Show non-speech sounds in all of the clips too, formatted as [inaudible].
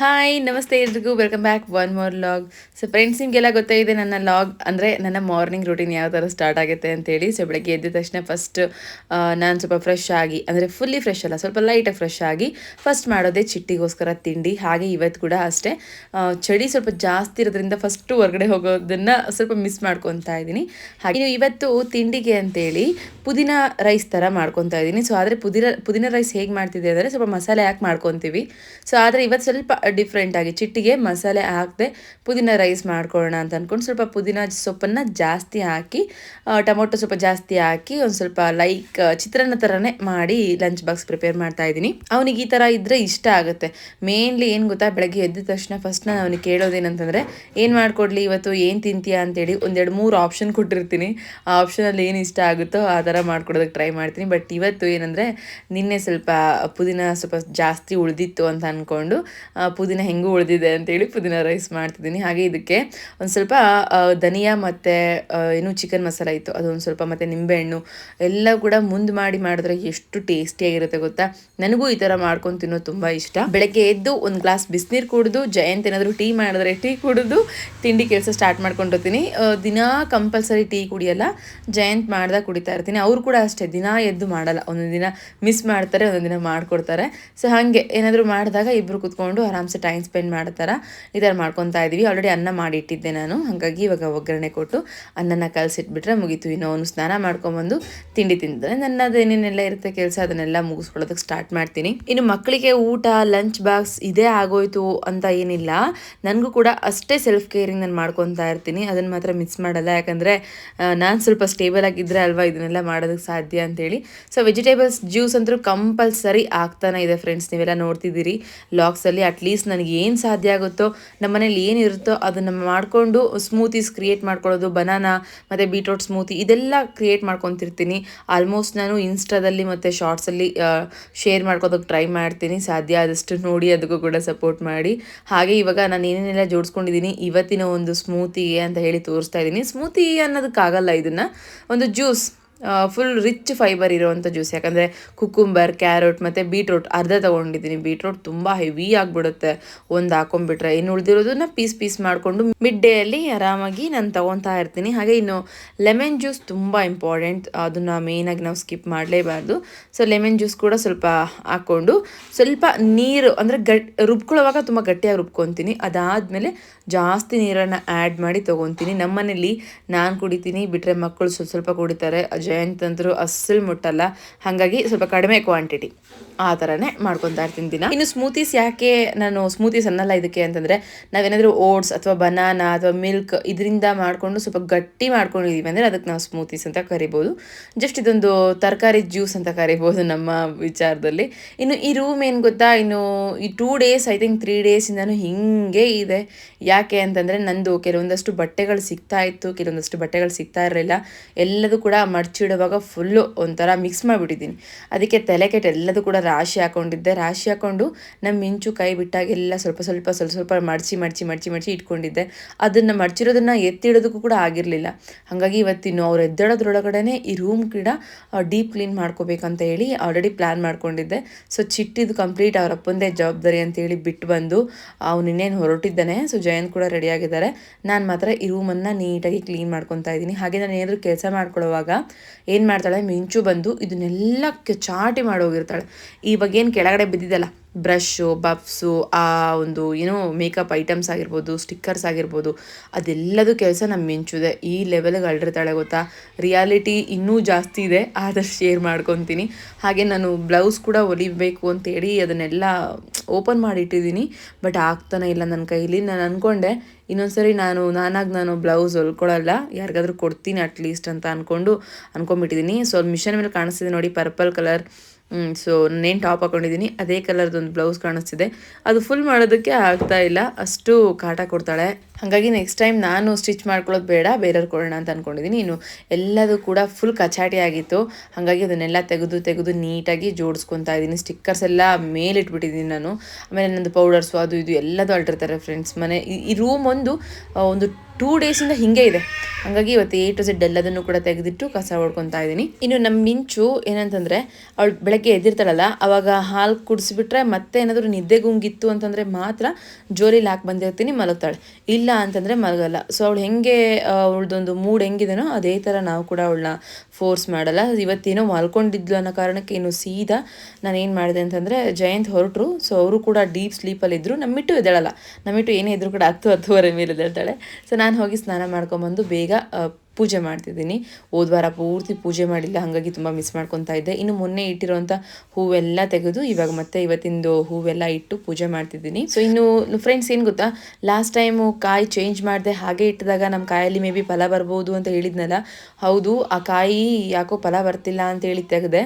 Hi ನಮಸ್ತೆ ಎಲ್ರಿಗೂ. Welcome back one more vlog so friends ನಿಮಗೆಲ್ಲ ಇದೆ ನನ್ನ ಲಾಗ್ ಅಂದರೆ ನನ್ನ ಮಾರ್ನಿಂಗ್ ರೂಟೀನ್ ಯಾವ ಥರ ಸ್ಟಾರ್ಟ್ ಆಗುತ್ತೆ ಅಂತೇಳಿ. ಸೊ ಬೆಳಗ್ಗೆ ಎದ್ದ ತಕ್ಷಣ ಫಸ್ಟ್ ನಾನು ಸ್ವಲ್ಪ ಫ್ರೆಶ್ ಆಗಿ, ಅಂದರೆ ಫುಲ್ಲಿ ಫ್ರೆಶ್ ಅಲ್ಲ, ಸ್ವಲ್ಪ ಲೈಟಾಗಿ ಫ್ರೆಶ್ ಆಗಿ ಫಸ್ಟ್ ಮಾಡೋದೇ ಚಿಟ್ಟಿಗೋಸ್ಕರ ತಿಂಡಿ. ಹಾಗೆ ಇವತ್ತು ಕೂಡ ಅಷ್ಟೇ. ಚಳಿ ಸ್ವಲ್ಪ ಜಾಸ್ತಿ ಇರೋದ್ರಿಂದ ಫಸ್ಟು ಹೊರಗಡೆ ಹೋಗೋದನ್ನು ಸ್ವಲ್ಪ ಮಿಸ್ ಮಾಡ್ಕೊತಾ ಇದ್ದೀನಿ. ಹಾಗೆ ಇವತ್ತು ತಿಂಡಿಗೆ ಅಂತೇಳಿ ಪುದೀನ ರೈಸ್ ಥರ ಮಾಡ್ಕೊತಾ ಇದ್ದೀನಿ. ಸೊ ಆದರೆ ಪುದೀನ ಪುದೀನ ರೈಸ್ ಹೇಗೆ ಮಾಡ್ತಿದ್ದೆ ಅಂದರೆ ಸ್ವಲ್ಪ ಮಸಾಲೆ ಹಾಕಿ ಮಾಡ್ಕೊತೀವಿ. ಸೊ ಆದರೆ ಇವತ್ತು ಸ್ವಲ್ಪ ಡಿಫ್ರೆಂಟ್ ಆಗಿ ಚಿಟ್ಟಿಗೆ ಮಸಾಲೆ ಹಾಕದೆ ಪುದೀನ ರೈಸ್ ಮಾಡ್ಕೊಳ್ಳೋಣ ಅಂತ ಅಂದ್ಕೊಂಡು ಸ್ವಲ್ಪ ಪುದೀನ ಸೊಪ್ಪನ್ನು ಜಾಸ್ತಿ ಹಾಕಿ ಟೊಮೊಟೊ ಸ್ವಲ್ಪ ಜಾಸ್ತಿ ಹಾಕಿ ಒಂದು ಸ್ವಲ್ಪ ಲೈಕ್ ಚಿತ್ರಾನ್ನ ಥರನೇ ಮಾಡಿ ಲಂಚ್ ಬಾಕ್ಸ್ ಪ್ರಿಪೇರ್ ಮಾಡ್ತಾ ಇದ್ದೀನಿ. ಅವನಿಗೆ ಈ ಥರ ಇದ್ದರೆ ಇಷ್ಟ ಆಗುತ್ತೆ. ಮೇನ್ಲಿ ಏನು ಗೊತ್ತಾ, ಬೆಳಗ್ಗೆ ಎದ್ದ ತಕ್ಷಣ ಫಸ್ಟ್ ನಾನು ಅವನಿಗೆ ಕೇಳೋದೇನಂತಂದರೆ, ಏನು ಮಾಡಿಕೊಡ್ಲಿ ಇವತ್ತು, ಏನು ತಿಂತೀಯಾ? ಅಂತೇಳಿ ಒಂದೆರಡು ಮೂರು ಆಪ್ಷನ್ ಕೊಟ್ಟಿರ್ತೀನಿ. ಆ ಆಪ್ಷನಲ್ಲಿ ಏನು ಇಷ್ಟ ಆಗುತ್ತೋ ಆ ಥರ ಮಾಡ್ಕೊಡೋದಕ್ಕೆ ಟ್ರೈ ಮಾಡ್ತೀನಿ. ಬಟ್ ಇವತ್ತು ಏನಂದರೆ, ನಿನ್ನೆ ಸ್ವಲ್ಪ ಪುದೀನ ಸ್ವಲ್ಪ ಜಾಸ್ತಿ ಉಳಿದಿತ್ತು ಅಂತ ಅಂದ್ಕೊಂಡು ಪುದೀನ ಹೆಂಗೂ ಉಳಿದಿದೆ ಅಂತೇಳಿ ಪುದೀನ ರೈಸ್ ಮಾಡ್ತಿದ್ದೀನಿ. ಹಾಗೆ ಇದಕ್ಕೆ ಒಂದು ಸ್ವಲ್ಪ ಧನಿಯಾ ಮತ್ತು ಏನು ಚಿಕನ್ ಮಸಾಲ ಇತ್ತು. ಅದೊಂದು ಸ್ವಲ್ಪ ಮತ್ತು ನಿಂಬೆಹಣ್ಣು ಎಲ್ಲ ಕೂಡ ಮುಂದೆ ಮಾಡಿ ಮಾಡಿದ್ರೆ ಎಷ್ಟು ಟೇಸ್ಟಿಯಾಗಿರುತ್ತೆ ಗೊತ್ತಾ? ನನಗೂ ಈ ಥರ ಮಾಡ್ಕೊಂಡು ತಿನ್ನೋದು ತುಂಬ ಇಷ್ಟ. ಬೆಳಗ್ಗೆ ಎದ್ದು ಒಂದು ಗ್ಲಾಸ್ ಬಿಸಿನೀರು ಕುಡಿದು, ಜಯಂತ್ ಏನಾದರೂ ಟೀ ಮಾಡಿದ್ರೆ ಟೀ ಕುಡಿದು ತಿಂಡಿ ಕೆಲಸ ಸ್ಟಾರ್ಟ್ ಮಾಡ್ಕೊಂಡಿರ್ತೀನಿ ದಿನಾ ಕಂಪಲ್ಸರಿ ಟೀ ಕುಡಿಯಲ್ಲ, ಜಯಂತ್ ಮಾಡ್ದಾಗ ಕುಡಿತಾ ಇರ್ತೀನಿ. ಅವ್ರು ಕೂಡ ಅಷ್ಟೇ, ದಿನ ಎದ್ದು ಮಾಡಲ್ಲ. ಒಂದೊಂದು ದಿನ ಮಿಸ್ ಮಾಡ್ತಾರೆ, ಒಂದೊಂದು ದಿನ ಮಾಡಿಕೊಡ್ತಾರೆ. ಸೊ ಹಾಗೆ ಏನಾದರೂ ಮಾಡಿದಾಗ ಇಬ್ಬರು ಕುತ್ಕೊಂಡು ಆರಾಮ್ಸೆ ಟೈಮ್ ಸ್ಪೆಂಡ್ ಮಾಡ್ತಾರ ಈ ಥರ ಮಾಡ್ಕೊತಾ ಇದ್ದೀವಿ ಆಲ್ರೆಡಿ ಅನ್ನ ಮಾಡಿಟ್ಟಿದ್ದೆ ನಾನು. ಹಾಗಾಗಿ ಇವಾಗ ಒಗ್ಗರಣೆ ಕೊಟ್ಟು ಅನ್ನನ ಕಲಸಿಟ್ಬಿಟ್ರೆ ಮುಗೀತು. ಇನ್ನು ಅವನು ಸ್ನಾನ ಮಾಡ್ಕೊಂಬಂದು ತಿಂಡಿ ತಿಂತಾನೆ ನನ್ನದು ಏನೇನೆಲ್ಲ ಇರುತ್ತೆ ಕೆಲಸ ಅದನ್ನೆಲ್ಲ ಮುಗಿಸ್ಕೊಳ್ಳೋದಕ್ಕೆ ಸ್ಟಾರ್ಟ್ ಮಾಡ್ತೀನಿ. ಇನ್ನು ಮಕ್ಕಳಿಗೆ ಊಟ ಲಂಚ್ ಬಾಕ್ಸ್ ಇದೇ ಆಗೋಯ್ತು ಅಂತ ಏನಿಲ್ಲ. ನನಗೂ ಕೂಡ ಅಷ್ಟೇ ಸೆಲ್ಫ್ ಕೇರಿಂಗ್ ನಾನು ಮಾಡ್ಕೊತಾ ಇರ್ತೀನಿ. ಅದನ್ನು ಮಾತ್ರ ಮಿಸ್ ಮಾಡಲ್ಲ. ಯಾಕಂದರೆ ನಾನು ಸ್ವಲ್ಪ ಸ್ಟೇಬಲ್ ಆಗಿದ್ದರೆ ಅಲ್ವಾ ಇದನ್ನೆಲ್ಲ ಮಾಡೋದಕ್ಕೆ ಸಾಧ್ಯ ಅಂತೇಳಿ. ಸೊ ವೆಜಿಟೇಬಲ್ಸ್ ಜ್ಯೂಸ್ ಅಂತೂ ಕಂಪಲ್ಸರಿ ಆಗ್ತಾನೆ ಇದೆ ಫ್ರೆಂಡ್ಸ್ ನೀವೆಲ್ಲ ನೋಡ್ತಿದ್ದೀರಿ. ಲಾಕ್ಸಲ್ಲಿ ಅಟ್ಲೀಸ್ಟ್ ನನಗೆ ಏನು ಸಾಧ್ಯ ಆಗುತ್ತೋ ನಮ್ಮ ಮನೇಲಿ ಏನಿರುತ್ತೋ ಅದನ್ನು ಮಾಡಿಕೊಂಡು ಸ್ಮೂತೀಸ್ ಕ್ರಿಯೇಟ್ ಮಾಡ್ಕೊಳ್ಳೋದು ಬನಾನಾ ಮತ್ತು ಬೀಟ್ರೋಟ್ ಸ್ಮೂತಿ ಇದೆಲ್ಲ ಕ್ರಿಯೇಟ್ ಮಾಡ್ಕೊತಿರ್ತೀನಿ. ಆಲ್ಮೋಸ್ಟ್ ನಾನು ಇನ್ಸ್ಟಾದಲ್ಲಿ ಮತ್ತು ಶಾರ್ಟ್ಸಲ್ಲಿ ಶೇರ್ ಮಾಡ್ಕೋದಕ್ಕೆ ಟ್ರೈ ಮಾಡ್ತೀನಿ. ಸಾಧ್ಯ ಆದಷ್ಟು ನೋಡಿ ಅದಕ್ಕೂ ಕೂಡ ಸಪೋರ್ಟ್ ಮಾಡಿ. ಹಾಗೆ ಇವಾಗ ನಾನು ಏನೇನೆಲ್ಲ ಜೋಡಿಸ್ಕೊಂಡಿದ್ದೀನಿ ಇವತ್ತಿನ ಒಂದು ಸ್ಮೂತಿ ಅಂತ ಹೇಳಿ ತೋರಿಸ್ತಾ ಇದ್ದೀನಿ ಸ್ಮೂತಿ ಅನ್ನೋದಕ್ಕಾಗಲ್ಲ ಇದನ್ನು. ಒಂದು ಜ್ಯೂಸ್ ಫುಲ್ ರಿಚ್ ಫೈಬರ್ ಇರೋವಂಥ ಜ್ಯೂಸ್ ಯಾಕಂದರೆ ಕುಕುಂಬರ್ ಕ್ಯಾರೆಟ್ ಮತ್ತು ಬೀಟ್ರೋಟ್ ಅರ್ಧ ತೊಗೊಂಡಿದ್ದೀನಿ. ಬೀಟ್ರೋಟ್ ತುಂಬ ಹೆವಿ ಆಗಿಬಿಡುತ್ತೆ. ಒಂದು ಹಾಕೊಂಡ್ಬಿಟ್ರೆ. ಇನ್ನು ಉಳಿದಿರೋದನ್ನ ಪೀಸ್ ಪೀಸ್ ಮಾಡಿಕೊಂಡು ಮಿಡ್ ಡೇಯಲ್ಲಿ ಆರಾಮಾಗಿ ನಾನು ತೊಗೊತಾ ಇರ್ತೀನಿ. ಹಾಗೆ ಇನ್ನು ಲೆಮನ್ ಜ್ಯೂಸ್ ತುಂಬ ಇಂಪಾರ್ಟೆಂಟ್ ಅದನ್ನು ಮೇಯ್ನಾಗಿ ನಾವು ಸ್ಕಿಪ್ ಮಾಡಲೇಬಾರ್ದು. ಸೊ ಲೆಮನ್ ಜ್ಯೂಸ್ ಕೂಡ ಸ್ವಲ್ಪ ಹಾಕ್ಕೊಂಡು ಸ್ವಲ್ಪ ನೀರು, ಅಂದರೆ ಗಟ್, ರುಬ್ಕೊಳ್ಳೋವಾಗ ತುಂಬ ಗಟ್ಟಿಯಾಗಿ ರುಬ್ಕೊತೀನಿ. ಅದಾದಮೇಲೆ ಜಾಸ್ತಿ ನೀರನ್ನು ಆ್ಯಡ್ ಮಾಡಿ ತೊಗೊತೀನಿ. ನಮ್ಮನೇಲಿ ನಾನು ಕುಡಿತೀನಿ ಬಿಟ್ಟರೆ ಮಕ್ಕಳು ಸ್ವಲ್ಪ ಸ್ವಲ್ಪ ಕುಡಿತಾರೆ. ಜಯಂತ್ ಅಂತರೂ ಅಸ್ಸಲು ಮುಟ್ಟಲ್ಲ. ಹಾಗಾಗಿ ಸ್ವಲ್ಪ ಕಡಿಮೆ ಕ್ವಾಂಟಿಟಿ ಆ ಥರನೇ ಮಾಡ್ಕೊತಾ ಇರ್ತೀನಿ ದಿನ. ಇನ್ನು ಸ್ಮೂತೀಸ್ ಯಾಕೆ ನಾನು ಸ್ಮೂತೀಸ್ ಅನ್ನಲ್ಲ ಇದಕ್ಕೆ ಅಂತಂದರೆ ನಾವೇನಾದರೂ ಓಟ್ಸ್ ಅಥವಾ ಬನಾನಾ ಅಥವಾ ಮಿಲ್ಕ್ ಇದರಿಂದ ಮಾಡಿಕೊಂಡು ಸ್ವಲ್ಪ ಗಟ್ಟಿ ಮಾಡ್ಕೊಂಡಿದ್ದೀವಿ ಅಂದರೆ ಅದಕ್ಕೆ ನಾವು ಸ್ಮೂತೀಸ್ ಅಂತ ಕರಿಬೋದು. ಜಸ್ಟ್ ಇದೊಂದು ತರಕಾರಿ ಜ್ಯೂಸ್ ಅಂತ ಕರಿಬೋದು ನಮ್ಮ ವಿಚಾರದಲ್ಲಿ. ಇನ್ನು ಈ ರೂಮ್ ಏನು ಗೊತ್ತಾ? ಇನ್ನು ಈ two days I think three ಡೇಸಿಂದನೂ ಹಿಂಗೆ ಇದೆ. ಯಾಕೆ ಅಂತಂದರೆ ನಂದು ಕೆಲವೊಂದಷ್ಟು ಬಟ್ಟೆಗಳು ಸಿಗ್ತಾ ಇತ್ತು, ಕೆಲವೊಂದಷ್ಟು ಬಟ್ಟೆಗಳು ಸಿಗ್ತಾ ಇರಲಿಲ್ಲ. ಎಲ್ಲದೂ ಕೂಡ ಮಡ್ಚಿಡುವಾಗ ಫುಲ್ಲು ಒಂಥರ ಮಿಕ್ಸ್ ಮಾಡಿಬಿಟ್ಟಿದ್ದೀನಿ. ಅದಕ್ಕೆ ತಲೆ ಕೆಟ್ಟು ಎಲ್ಲದೂ ಕೂಡ ರಾಶಿ ಹಾಕೊಂಡಿದ್ದೆ. ರಾಶಿ ಹಾಕೊಂಡು ನಮ್ಮ ಮಿಂಚು ಕೈ ಬಿಟ್ಟಾಗೆಲ್ಲ ಸ್ವಲ್ಪ ಸ್ವಲ್ಪ ಸ್ವಲ್ಪ ಸ್ವಲ್ಪ ಮಡಚಿ ಮಡಚಿ ಮಡಚಿ ಮಡಚಿ ಇಟ್ಕೊಂಡಿದ್ದೆ. ಅದನ್ನು ಮಡ್ಚಿರೋದನ್ನು ಎತ್ತಿಡೋದಕ್ಕೂ ಕೂಡ ಆಗಿರಲಿಲ್ಲ. ಹಾಗಾಗಿ ಇವತ್ತಿನ್ನು ಅವ್ರು ಎದ್ದೇಳೋದ್ರೊಳಗಡೆ ಈ ರೂಮ್ ಕೂಡ ಡೀಪ್ ಕ್ಲೀನ್ ಮಾಡ್ಕೋಬೇಕಂತ ಹೇಳಿ ಆಲ್ರೆಡಿ ಪ್ಲ್ಯಾನ್ ಮಾಡ್ಕೊಂಡಿದ್ದೆ. ಸೊ ಚಿಟ್ಟಿದ್ದು ಕಂಪ್ಲೀಟ್ ಅವ್ರ ಅಪ್ಪಂದೇ ಜವಾಬ್ದಾರಿ ಅಂತೇಳಿ ಬಿಟ್ಟು ಬಂದು, ಅವ್ನು ಇನ್ನೇನು ಹೊರಟಿದ್ದಾನೆ. ಸೊ ಜಯಂತ್ ಕೂಡ ರೆಡಿಯಾಗಿದ್ದಾರೆ ನಾನು ಮಾತ್ರ ಈ ರೂಮನ್ನು ನೀಟಾಗಿ ಕ್ಲೀನ್ ಮಾಡ್ಕೊತಾ ಇದ್ದೀನಿ. ಹಾಗೆ ನಾನು ಏನಾದರೂ ಕೆಲಸ ಮಾಡ್ಕೊಳ್ಳೋವಾಗ ಏನು ಮಾಡ್ತಾಳೆ? ಮಿಂಚು ಬಂದು ಇದನ್ನೆಲ್ಲ ಚಾಟಿ ಮಾಡೋಗಿರ್ತಾಳೆ ಇವಾಗ ಏನು ಕೆಳಗಡೆ ಬಿದ್ದಿದ್ದಲ್ಲ ಬ್ರಷು ಬಫ್ಸು ಆ ಒಂದು ಏನೋ ಮೇಕಪ್ ಐಟಮ್ಸ್ ಆಗಿರ್ಬೋದು ಸ್ಟಿಕ್ಕರ್ಸ್ ಆಗಿರ್ಬೋದು, ಅದೆಲ್ಲದು ಕೆಲಸ ನಮ್ಮ ಮಿಂಚುದೆ. ಈ ಲೆವೆಲ್ಗೆ ಅಳ್ಳಿರ್ತಾಳೆ ಗೊತ್ತಾ? ರಿಯಾಲಿಟಿ ಇನ್ನೂ ಜಾಸ್ತಿ ಇದೆ ಆದಷ್ಟು ಶೇರ್ ಮಾಡ್ಕೊತೀನಿ. ಹಾಗೆ ನಾನು ಬ್ಲೌಸ್ ಕೂಡ ಹೊಲಿಬೇಕು ಅಂತೇಳಿ ಅದನ್ನೆಲ್ಲ ಓಪನ್ ಮಾಡಿಟ್ಟಿದ್ದೀನಿ, ಬಟ್ ಆಗ್ತಾನೆ ಇಲ್ಲ ನನ್ನ ಕೈಲಿ. ನಾನು ಅಂದ್ಕೊಂಡೆ ಇನ್ನೊಂದ್ಸರಿ ನಾನು, ನಾನಾಗಿ ನಾನು ಬ್ಲೌಸ್ ಹೊಲ್ಕೊಳ್ಳಲ್ಲ ಯಾರಿಗಾದ್ರೂ ಕೊಡ್ತೀನಿ ಅಟ್ಲೀಸ್ಟ್ ಅಂತ ಅಂದ್ಕೊಂಡು ಅಂದ್ಕೊಂಬಿಟ್ಟಿದ್ದೀನಿ ಸೊ ಮಿಷನ್ ಮೇಲೆ ಕಾಣಿಸ್ತಿದೆ ನೋಡಿ, ಪರ್ಪಲ್ ಕಲರ್. ಸೊ ನೇನು ಟಾಪ್ ಹಾಕೊಂಡಿದ್ದೀನಿ, ಅದೇ ಕಲರ್ದೊಂದು ಬ್ಲೌಸ್ ಕಾಣಿಸ್ತಿದೆ. ಅದು ಫುಲ್ ಮಾಡೋದಕ್ಕೆ ಆಗ್ತಾ ಇಲ್ಲ, ಅಷ್ಟು ಕಾಟ ಕೊಡ್ತಾಳೆ. ಹಾಗಾಗಿ ನೆಕ್ಸ್ಟ್ ಟೈಮ್ ನಾನು ಸ್ಟಿಚ್ ಮಾಡ್ಕೊಳ್ಳೋದು ಬೇಡ, ಬೇರೆಯವ್ರು ಕೊಡೋಣ ಅಂತ ಅಂದ್ಕೊಂಡಿದ್ದೀನಿ ಇನ್ನು ಎಲ್ಲದೂ ಕೂಡ ಫುಲ್ ಕಚಾಟಿ ಆಗಿತ್ತು. ಹಾಗಾಗಿ ಅದನ್ನೆಲ್ಲ ತೆಗೆದು ತೆಗೆದು ನೀಟಾಗಿ ಜೋಡಿಸ್ಕೊತಾ ಇದ್ದೀನಿ. ಸ್ಟಿಕ್ಕರ್ಸ್ ಎಲ್ಲ ಮೇಲಿಟ್ಬಿಟ್ಟಿದ್ದೀನಿ ನಾನು. ಆಮೇಲೆ ನಂದು ಪೌಡರ್ಸು ಅದು ಇದು ಎಲ್ಲದೂ ಅಲ್ಟಿರ್ತಾರೆ ಫ್ರೆಂಡ್ಸ್ ಮನೆ, ಈ- ರೂಮ್ ಒಂದು ಒಂದು ಟೂ ಡೇಸಿಂದ ಹಿಂಗೆ ಇದೆ. ಹಾಗಾಗಿ ಇವತ್ತು ಎ ಟು ಝೆಡ್ ಎಲ್ಲದನ್ನು ಕೂಡ ತೆಗೆದಿಟ್ಟು ಕಸ ಹೊಡ್ಕೊತಾ ಇದ್ದೀನಿ. ಇನ್ನು ನಮ್ಮ ಮಿಂಚು ಏನಂತಂದರೆ, ಅವಳು ಬೆಳಗ್ಗೆ ಎದ್ದಿರ್ತಾಳಲ್ಲ, ಅವಾಗ ಹಾಲು ಕುಡಿಸ್ಬಿಟ್ರೆ ಮತ್ತೆ ಏನಾದರೂ ನಿದ್ದೆಗುಂಗಿತ್ತು ಅಂತಂದರೆ ಮಾತ್ರ ಜೋಲಿಲಿ ಹಾಕಿ ಬಂದಿರ್ತೀನಿ, ಮಲಗ್ತಾಳೆ. ಇಲ್ಲ ಅಂತಂದರೆ ಮಲಗಲ್ಲ. ಸೊ ಅವಳು ಹೆಂಗೆ ಅವಳದೊಂದು ಮೂಡ್ ಹೆಂಗಿದೆನೋ ಅದೇ ಥರ ನಾವು ಕೂಡ ಅವಳನ್ನ ಫೋರ್ಸ್ ಮಾಡಲ್ಲ. ಇವತ್ತೇನೋ ಮಲ್ಕೊಂಡಿದ್ಲು ಅನ್ನೋ ಕಾರಣಕ್ಕೆ ಏನು ಸೀದಾ ನಾನು ಏನು ಮಾಡಿದೆ ಅಂತಂದರೆ ಜಯಂತ್ ಹೊರಟರು. ಸೊ ಅವರು ಕೂಡ ಡೀಪ್ ಸ್ಲೀಪಲ್ಲಿದ್ದರು ನಮ್ಮಿಟ್ಟು ಎದ್ದೇಳಲ್ಲ. ನಮ್ಮಿಟ್ಟು ಏನೇ ಇದ್ರೂ ಕೂಡ ಹತ್ತು ಹತ್ತುವರೆ ಮೇಲೆ ಎದ್ದೇಳ್ತಾಳೆ. ಸೊ ನಾನು ಹೋಗಿ ಸ್ನಾನ ಮಾಡ್ಕೊಂಬಂದು ಬೇಗ ಪೂಜೆ ಮಾಡ್ತಿದ್ದೀನಿ. ಹೋದ್ವಾರ ಪೂರ್ತಿ ಪೂಜೆ ಮಾಡಿಲ್ಲ, ಹಾಗಾಗಿ ತುಂಬ ಮಿಸ್ ಮಾಡ್ಕೊತಾ ಇದ್ದೆ. ಇನ್ನು ಮೊನ್ನೆ ಇಟ್ಟಿರುವಂಥ ಹೂವೆಲ್ಲ ತೆಗೆದು ಇವಾಗ ಮತ್ತೆ ಇವತ್ತಿಂದು ಹೂವೆಲ್ಲ ಇಟ್ಟು ಪೂಜೆ ಮಾಡ್ತಿದ್ದೀನಿ. ಸೊ ಇನ್ನು ಫ್ರೆಂಡ್ಸ್ ಏನು ಗೊತ್ತಾ? ಲಾಸ್ಟ್ ಟೈಮು ಕಾಯಿ ಚೇಂಜ್ ಮಾಡಿದೆ, ಹಾಗೆ ಇಟ್ಟಿದಾಗ ನಮ್ಮ ಕಾಯಲ್ಲಿ ಮೇ ಬಿ ಫಲ ಬರ್ಬೋದು ಅಂತ ಹೇಳಿದ್ನಲ್ಲ. ಹೌದು, ಆ ಕಾಯಿ ಯಾಕೋ ಫಲ ಬರ್ತಿಲ್ಲ ಅಂತ ಹೇಳಿ ತೆಗೆದೆ.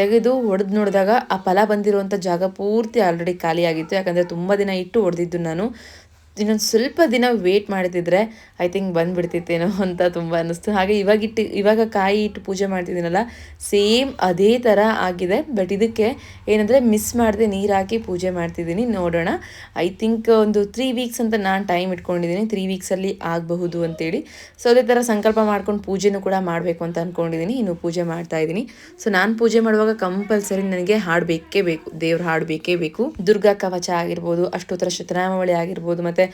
ತೆಗೆದು ಒಡೆದು ನೋಡಿದಾಗ ಆ ಫಲ ಬಂದಿರುವಂಥ ಜಾಗ ಪೂರ್ತಿ ಆಲ್ರೆಡಿ ಖಾಲಿಯಾಗಿತ್ತು. ಯಾಕಂದರೆ ತುಂಬ ದಿನ ಇಟ್ಟು ಹೊಡೆದಿದ್ದು ನಾನು. ಇನ್ನೊಂದು ಸ್ವಲ್ಪ ದಿನ ವೇಟ್ ಮಾಡ್ತಿದ್ರೆ ಐ ಥಿಂಕ್ ಬಂದ್ಬಿಡ್ತಿತ್ತೇನೋ ಅಂತ ತುಂಬ ಅನ್ನಿಸ್ತು. ಹಾಗೆ ಇವಾಗ ಇಟ್ಟು, ಇವಾಗ ಕಾಯಿ ಇಟ್ಟು ಪೂಜೆ ಮಾಡ್ತಿದ್ದೀನಲ್ಲ ಸೇಮ್ ಅದೇ ಥರ ಆಗಿದೆ. ಬಟ್ ಇದಕ್ಕೆ ಏನಂದರೆ ಮಿಸ್ ಮಾಡದೆ ನೀರು ಹಾಕಿ ಪೂಜೆ ಮಾಡ್ತಿದ್ದೀನಿ. ನೋಡೋಣ. ಐ ಥಿಂಕ್ ಒಂದು ತ್ರೀ ವೀಕ್ಸ್ ಅಂತ ನಾನು ಟೈಮ್ ಇಟ್ಕೊಂಡಿದ್ದೀನಿ. ತ್ರೀ ವೀಕ್ಸಲ್ಲಿ ಆಗಬಹುದು ಅಂತೇಳಿ. ಸೊ ಅದೇ ಥರ ಸಂಕಲ್ಪ ಮಾಡ್ಕೊಂಡು ಪೂಜೆನೂ ಕೂಡ ಮಾಡಬೇಕು ಅಂತ ಅಂದ್ಕೊಂಡಿದ್ದೀನಿ ಇನ್ನು ಪೂಜೆ ಮಾಡ್ತಾ ಇದ್ದೀನಿ. ಸೊ ನಾನು ಪೂಜೆ ಮಾಡುವಾಗ ಕಂಪಲ್ಸರಿ ನನಗೆ ಹಾಡು ಬೇಕೇ. ಬೇಕು ದೇವ್ರ ಹಾಡು ಬೇಕೇ ಬೇಕು. ದುರ್ಗಾ ಕವಚ ಆಗಿರ್ಬೋದು, ಅಷ್ಟೋತ್ತರ ಶತನಾಮಾವಳಿ ಆಗಿರ್ಬೋದು, ಮತ್ತು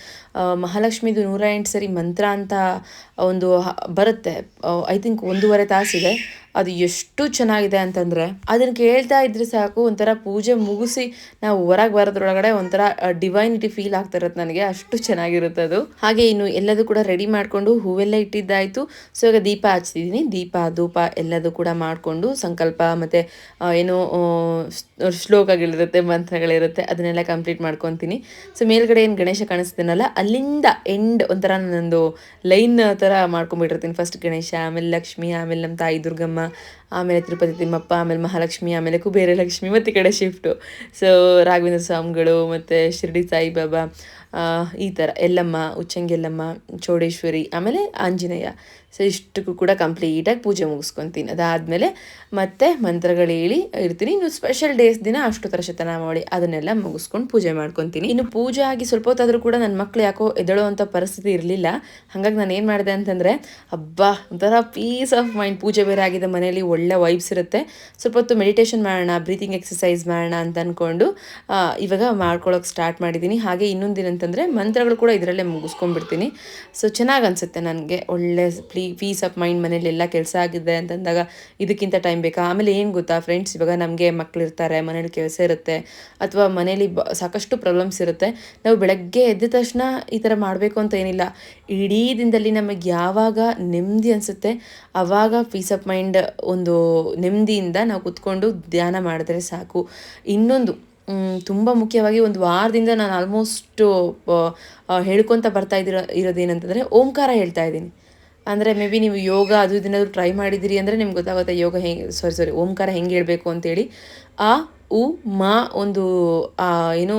ಮಹಾಲಕ್ಷ್ಮಿದು ನೂರ ಎಂಟು ಸರಿ ಮಂತ್ರ ಅಂತ ಒಂದು ಬರುತ್ತೆ. ಐ ಥಿಂಕ್ ಒಂದೂವರೆ ತಾಸಿದೆ. ಅದು ಎಷ್ಟು ಚೆನ್ನಾಗಿದೆ ಅಂತಂದರೆ ಅದನ್ನು ಕೇಳ್ತಾ ಇದ್ರೆ ಸಾಕು, ಒಂಥರ ಪೂಜೆ ಮುಗಿಸಿ ನಾವು ಹೊರಗೆ ಬರೋದ್ರೊಳಗಡೆ ಒಂಥರ ಡಿವೈನಿಟಿ ಫೀಲ್ ಆಗ್ತಾ ನನಗೆ. ಅಷ್ಟು ಚೆನ್ನಾಗಿರುತ್ತೆ ಅದು. ಹಾಗೆ ಇನ್ನು ಎಲ್ಲದೂ ಕೂಡ ರೆಡಿ ಮಾಡಿಕೊಂಡು ಹೂವೆಲ್ಲ ಇಟ್ಟಿದ್ದಾಯಿತು. ಸೊ ಈಗ ದೀಪ ಹಚ್ತಿದ್ದೀನಿ ದೀಪ, ಧೂಪ ಎಲ್ಲದೂ ಕೂಡ ಮಾಡಿಕೊಂಡು ಸಂಕಲ್ಪ ಮತ್ತು ಏನೋ ಶ್ಲೋಕಗಳಿರುತ್ತೆ, ಮಂತ್ರಗಳಿರುತ್ತೆ, ಅದನ್ನೆಲ್ಲ ಕಂಪ್ಲೀಟ್ ಮಾಡ್ಕೊತೀನಿ. ಸೊ ಮೇಲ್ಗಡೆ ಏನು ಗಣೇಶ ಕಾಣಿಸ್ತೀನಲ್ಲ ಅಲ್ಲಿಂದ ಎಂಡ್ ಒಂಥರ ನನ್ನೊಂದು ಲೈನ್ ಥರ ಮಾಡ್ಕೊಂಬಿಟ್ಟಿರ್ತೀನಿ ಫಸ್ಟ್ ಗಣೇಶ, ಆಮೇಲೆ ಲಕ್ಷ್ಮಿ, ಆಮೇಲೆ ನಮ್ಮ ತಾಯಿ ದುರ್ಗಮ್ಮ ಆಮೇಲೆ ತಿರುಪತಿ ತಿಮ್ಮಪ್ಪ, ಆಮೇಲೆ ಮಹಾಲಕ್ಷ್ಮಿ, ಆಮೇಲೆ ಕುಬೇರ ಲಕ್ಷ್ಮಿ, ಮತ್ತು ಈ ಕಡೆ ಶಿಫ್ಟು. ಸೊ ರಾಘವೇಂದ್ರ ಸ್ವಾಮಿಗಳು ಮತ್ತು ಶಿರ್ಡಿ ಸಾಯಿಬಾಬಾ ಈ ಥರ ಎಲ್ಲಮ್ಮ ಉಚ್ಚಂಗೆಲ್ಲಮ್ಮ ಚೌಡೇಶ್ವರಿ, ಆಮೇಲೆ ಆಂಜನೇಯ. ಸೊ ಇಷ್ಟಕ್ಕೂ ಕೂಡ ಕಂಪ್ಲೀಟಾಗಿ ಪೂಜೆ ಮುಗಿಸ್ಕೊತೀನಿ ಅದಾದಮೇಲೆ ಮತ್ತೆ ಮಂತ್ರಗಳು ಹೇಳಿ ಇರ್ತೀನಿ. ಇನ್ನು ಸ್ಪೆಷಲ್ ಡೇಸ್ ದಿನ ಅಷ್ಟೋತ್ತರ ಶತನಾಮಾವಳಿ, ಅದನ್ನೆಲ್ಲ ಮುಗಿಸ್ಕೊಂಡು ಪೂಜೆ ಮಾಡ್ಕೊತೀನಿ ಇನ್ನು ಪೂಜೆ ಆಗಿ ಸ್ವಲ್ಪ ಹೊತ್ತಾದರೂ ಕೂಡ ನನ್ನ ಮಕ್ಕಳು ಯಾಕೋ ಎದ್ದೇಳುವಂಥ ಪರಿಸ್ಥಿತಿ ಇರಲಿಲ್ಲ. ಹಾಗಾಗಿ ನಾನು ಏನು ಮಾಡಿದೆ ಅಂತಂದರೆ ಹಬ್ಬ ಒಂಥರ ಪೀಸ್ ಆಫ್ ಮೈಂಡ್ ಪೂಜೆ ಬೇರೆ ಆಗಿದೆ ಮನೆಯಲ್ಲಿ, ಒಳ್ಳೆ ವೈಬ್ಸ್ ಇರುತ್ತೆ. ಸ್ವಲ್ಪ ಹೊತ್ತು ಮೆಡಿಟೇಷನ್ ಮಾಡೋಣ ಬ್ರೀತಿಂಗ್ ಎಕ್ಸಸೈಸ್ ಮಾಡೋಣ ಅಂತ ಅಂದ್ಕೊಂಡು ಇವಾಗ ಮಾಡ್ಕೊಳ್ಳೋಕೆ ಸ್ಟಾರ್ಟ್ ಮಾಡಿದ್ದೀನಿ ಹಾಗೆ ಇನ್ನೊಂದು ಏನಂತಂದರೆ ಮಂತ್ರಗಳು ಕೂಡ ಇದರಲ್ಲೇ ಮುಗಿಸ್ಕೊಂಡ್ಬಿಡ್ತೀನಿ. ಸೊ ಚೆನ್ನಾಗಿ ಅನಿಸುತ್ತೆ ನನಗೆ. ಒಳ್ಳೆ ಪ್ಲೀ ಪೀಸ್ ಆಫ್ ಮೈಂಡ್ ಮನೇಲಿ ಎಲ್ಲ ಕೆಲಸ ಆಗಿದೆ ಅಂತಂದಾಗ ಇದಕ್ಕಿಂತ ಟೈಮ್ ಬೇಕಾ? ಆಮೇಲೆ ಏನು ಗೊತ್ತಾ? ಫ್ರೆಂಡ್ಸ್ ಇವಾಗ ನಮಗೆ ಮಕ್ಕಳಿರ್ತಾರೆ ಮನೇಲಿ ಕೆಲಸ ಇರುತ್ತೆ, ಅಥವಾ ಮನೇಲಿ ಬ, ಸಾಕಷ್ಟು ಪ್ರಾಬ್ಲಮ್ಸ್ ಇರುತ್ತೆ. ನಾವು ಬೆಳಗ್ಗೆ ಎದ್ದ ತಕ್ಷಣ ಈ ಥರ ಮಾಡಬೇಕು ಅಂತ ಏನಿಲ್ಲ. ಇಡೀ ದಿನದಲ್ಲಿ ನಮಗೆ ಯಾವಾಗ ನೆಮ್ಮದಿ ಅನಿಸುತ್ತೆ ಆವಾಗ ಪೀಸ್ ಆಫ್ ಮೈಂಡ್ ಒಂದು ನೆಮ್ಮದಿಯಿಂದ ನಾವು ಕುತ್ಕೊಂಡು ಧ್ಯಾನ ಮಾಡಿದ್ರೆ ಸಾಕು. ಇನ್ನೊಂದು ತುಂಬ ಮುಖ್ಯವಾಗಿ ಒಂದು ವಾರದಿಂದ ನಾನು ಆಲ್ಮೋಸ್ಟು ಹೇಳ್ಕೊತ ಬರ್ತಾ ಇದ್ದಿರೋ ಇರೋದೇನಂತಂದರೆ ಓಂಕಾರ ಹೇಳ್ತಾ ಇದ್ದೀನಿ. ಅಂದರೆ ಮೇ ಬಿ ನೀವು ಯೋಗ ಅದು ಇದನ್ನಾದರೂ ಟ್ರೈ ಮಾಡಿದ್ದೀರಿ ಅಂದರೆ ನಿಮ್ಗೆ ಗೊತ್ತಾಗುತ್ತೆ ಯೋಗ ಹೆಂಗೆ ಸಾರಿ ಸಾರಿ ಓಂಕಾರ ಹೆಂಗೆ ಹೇಳಬೇಕು ಅಂತೇಳಿ. ಆ, ಉ, ಮಾ ಒಂದು ಏನು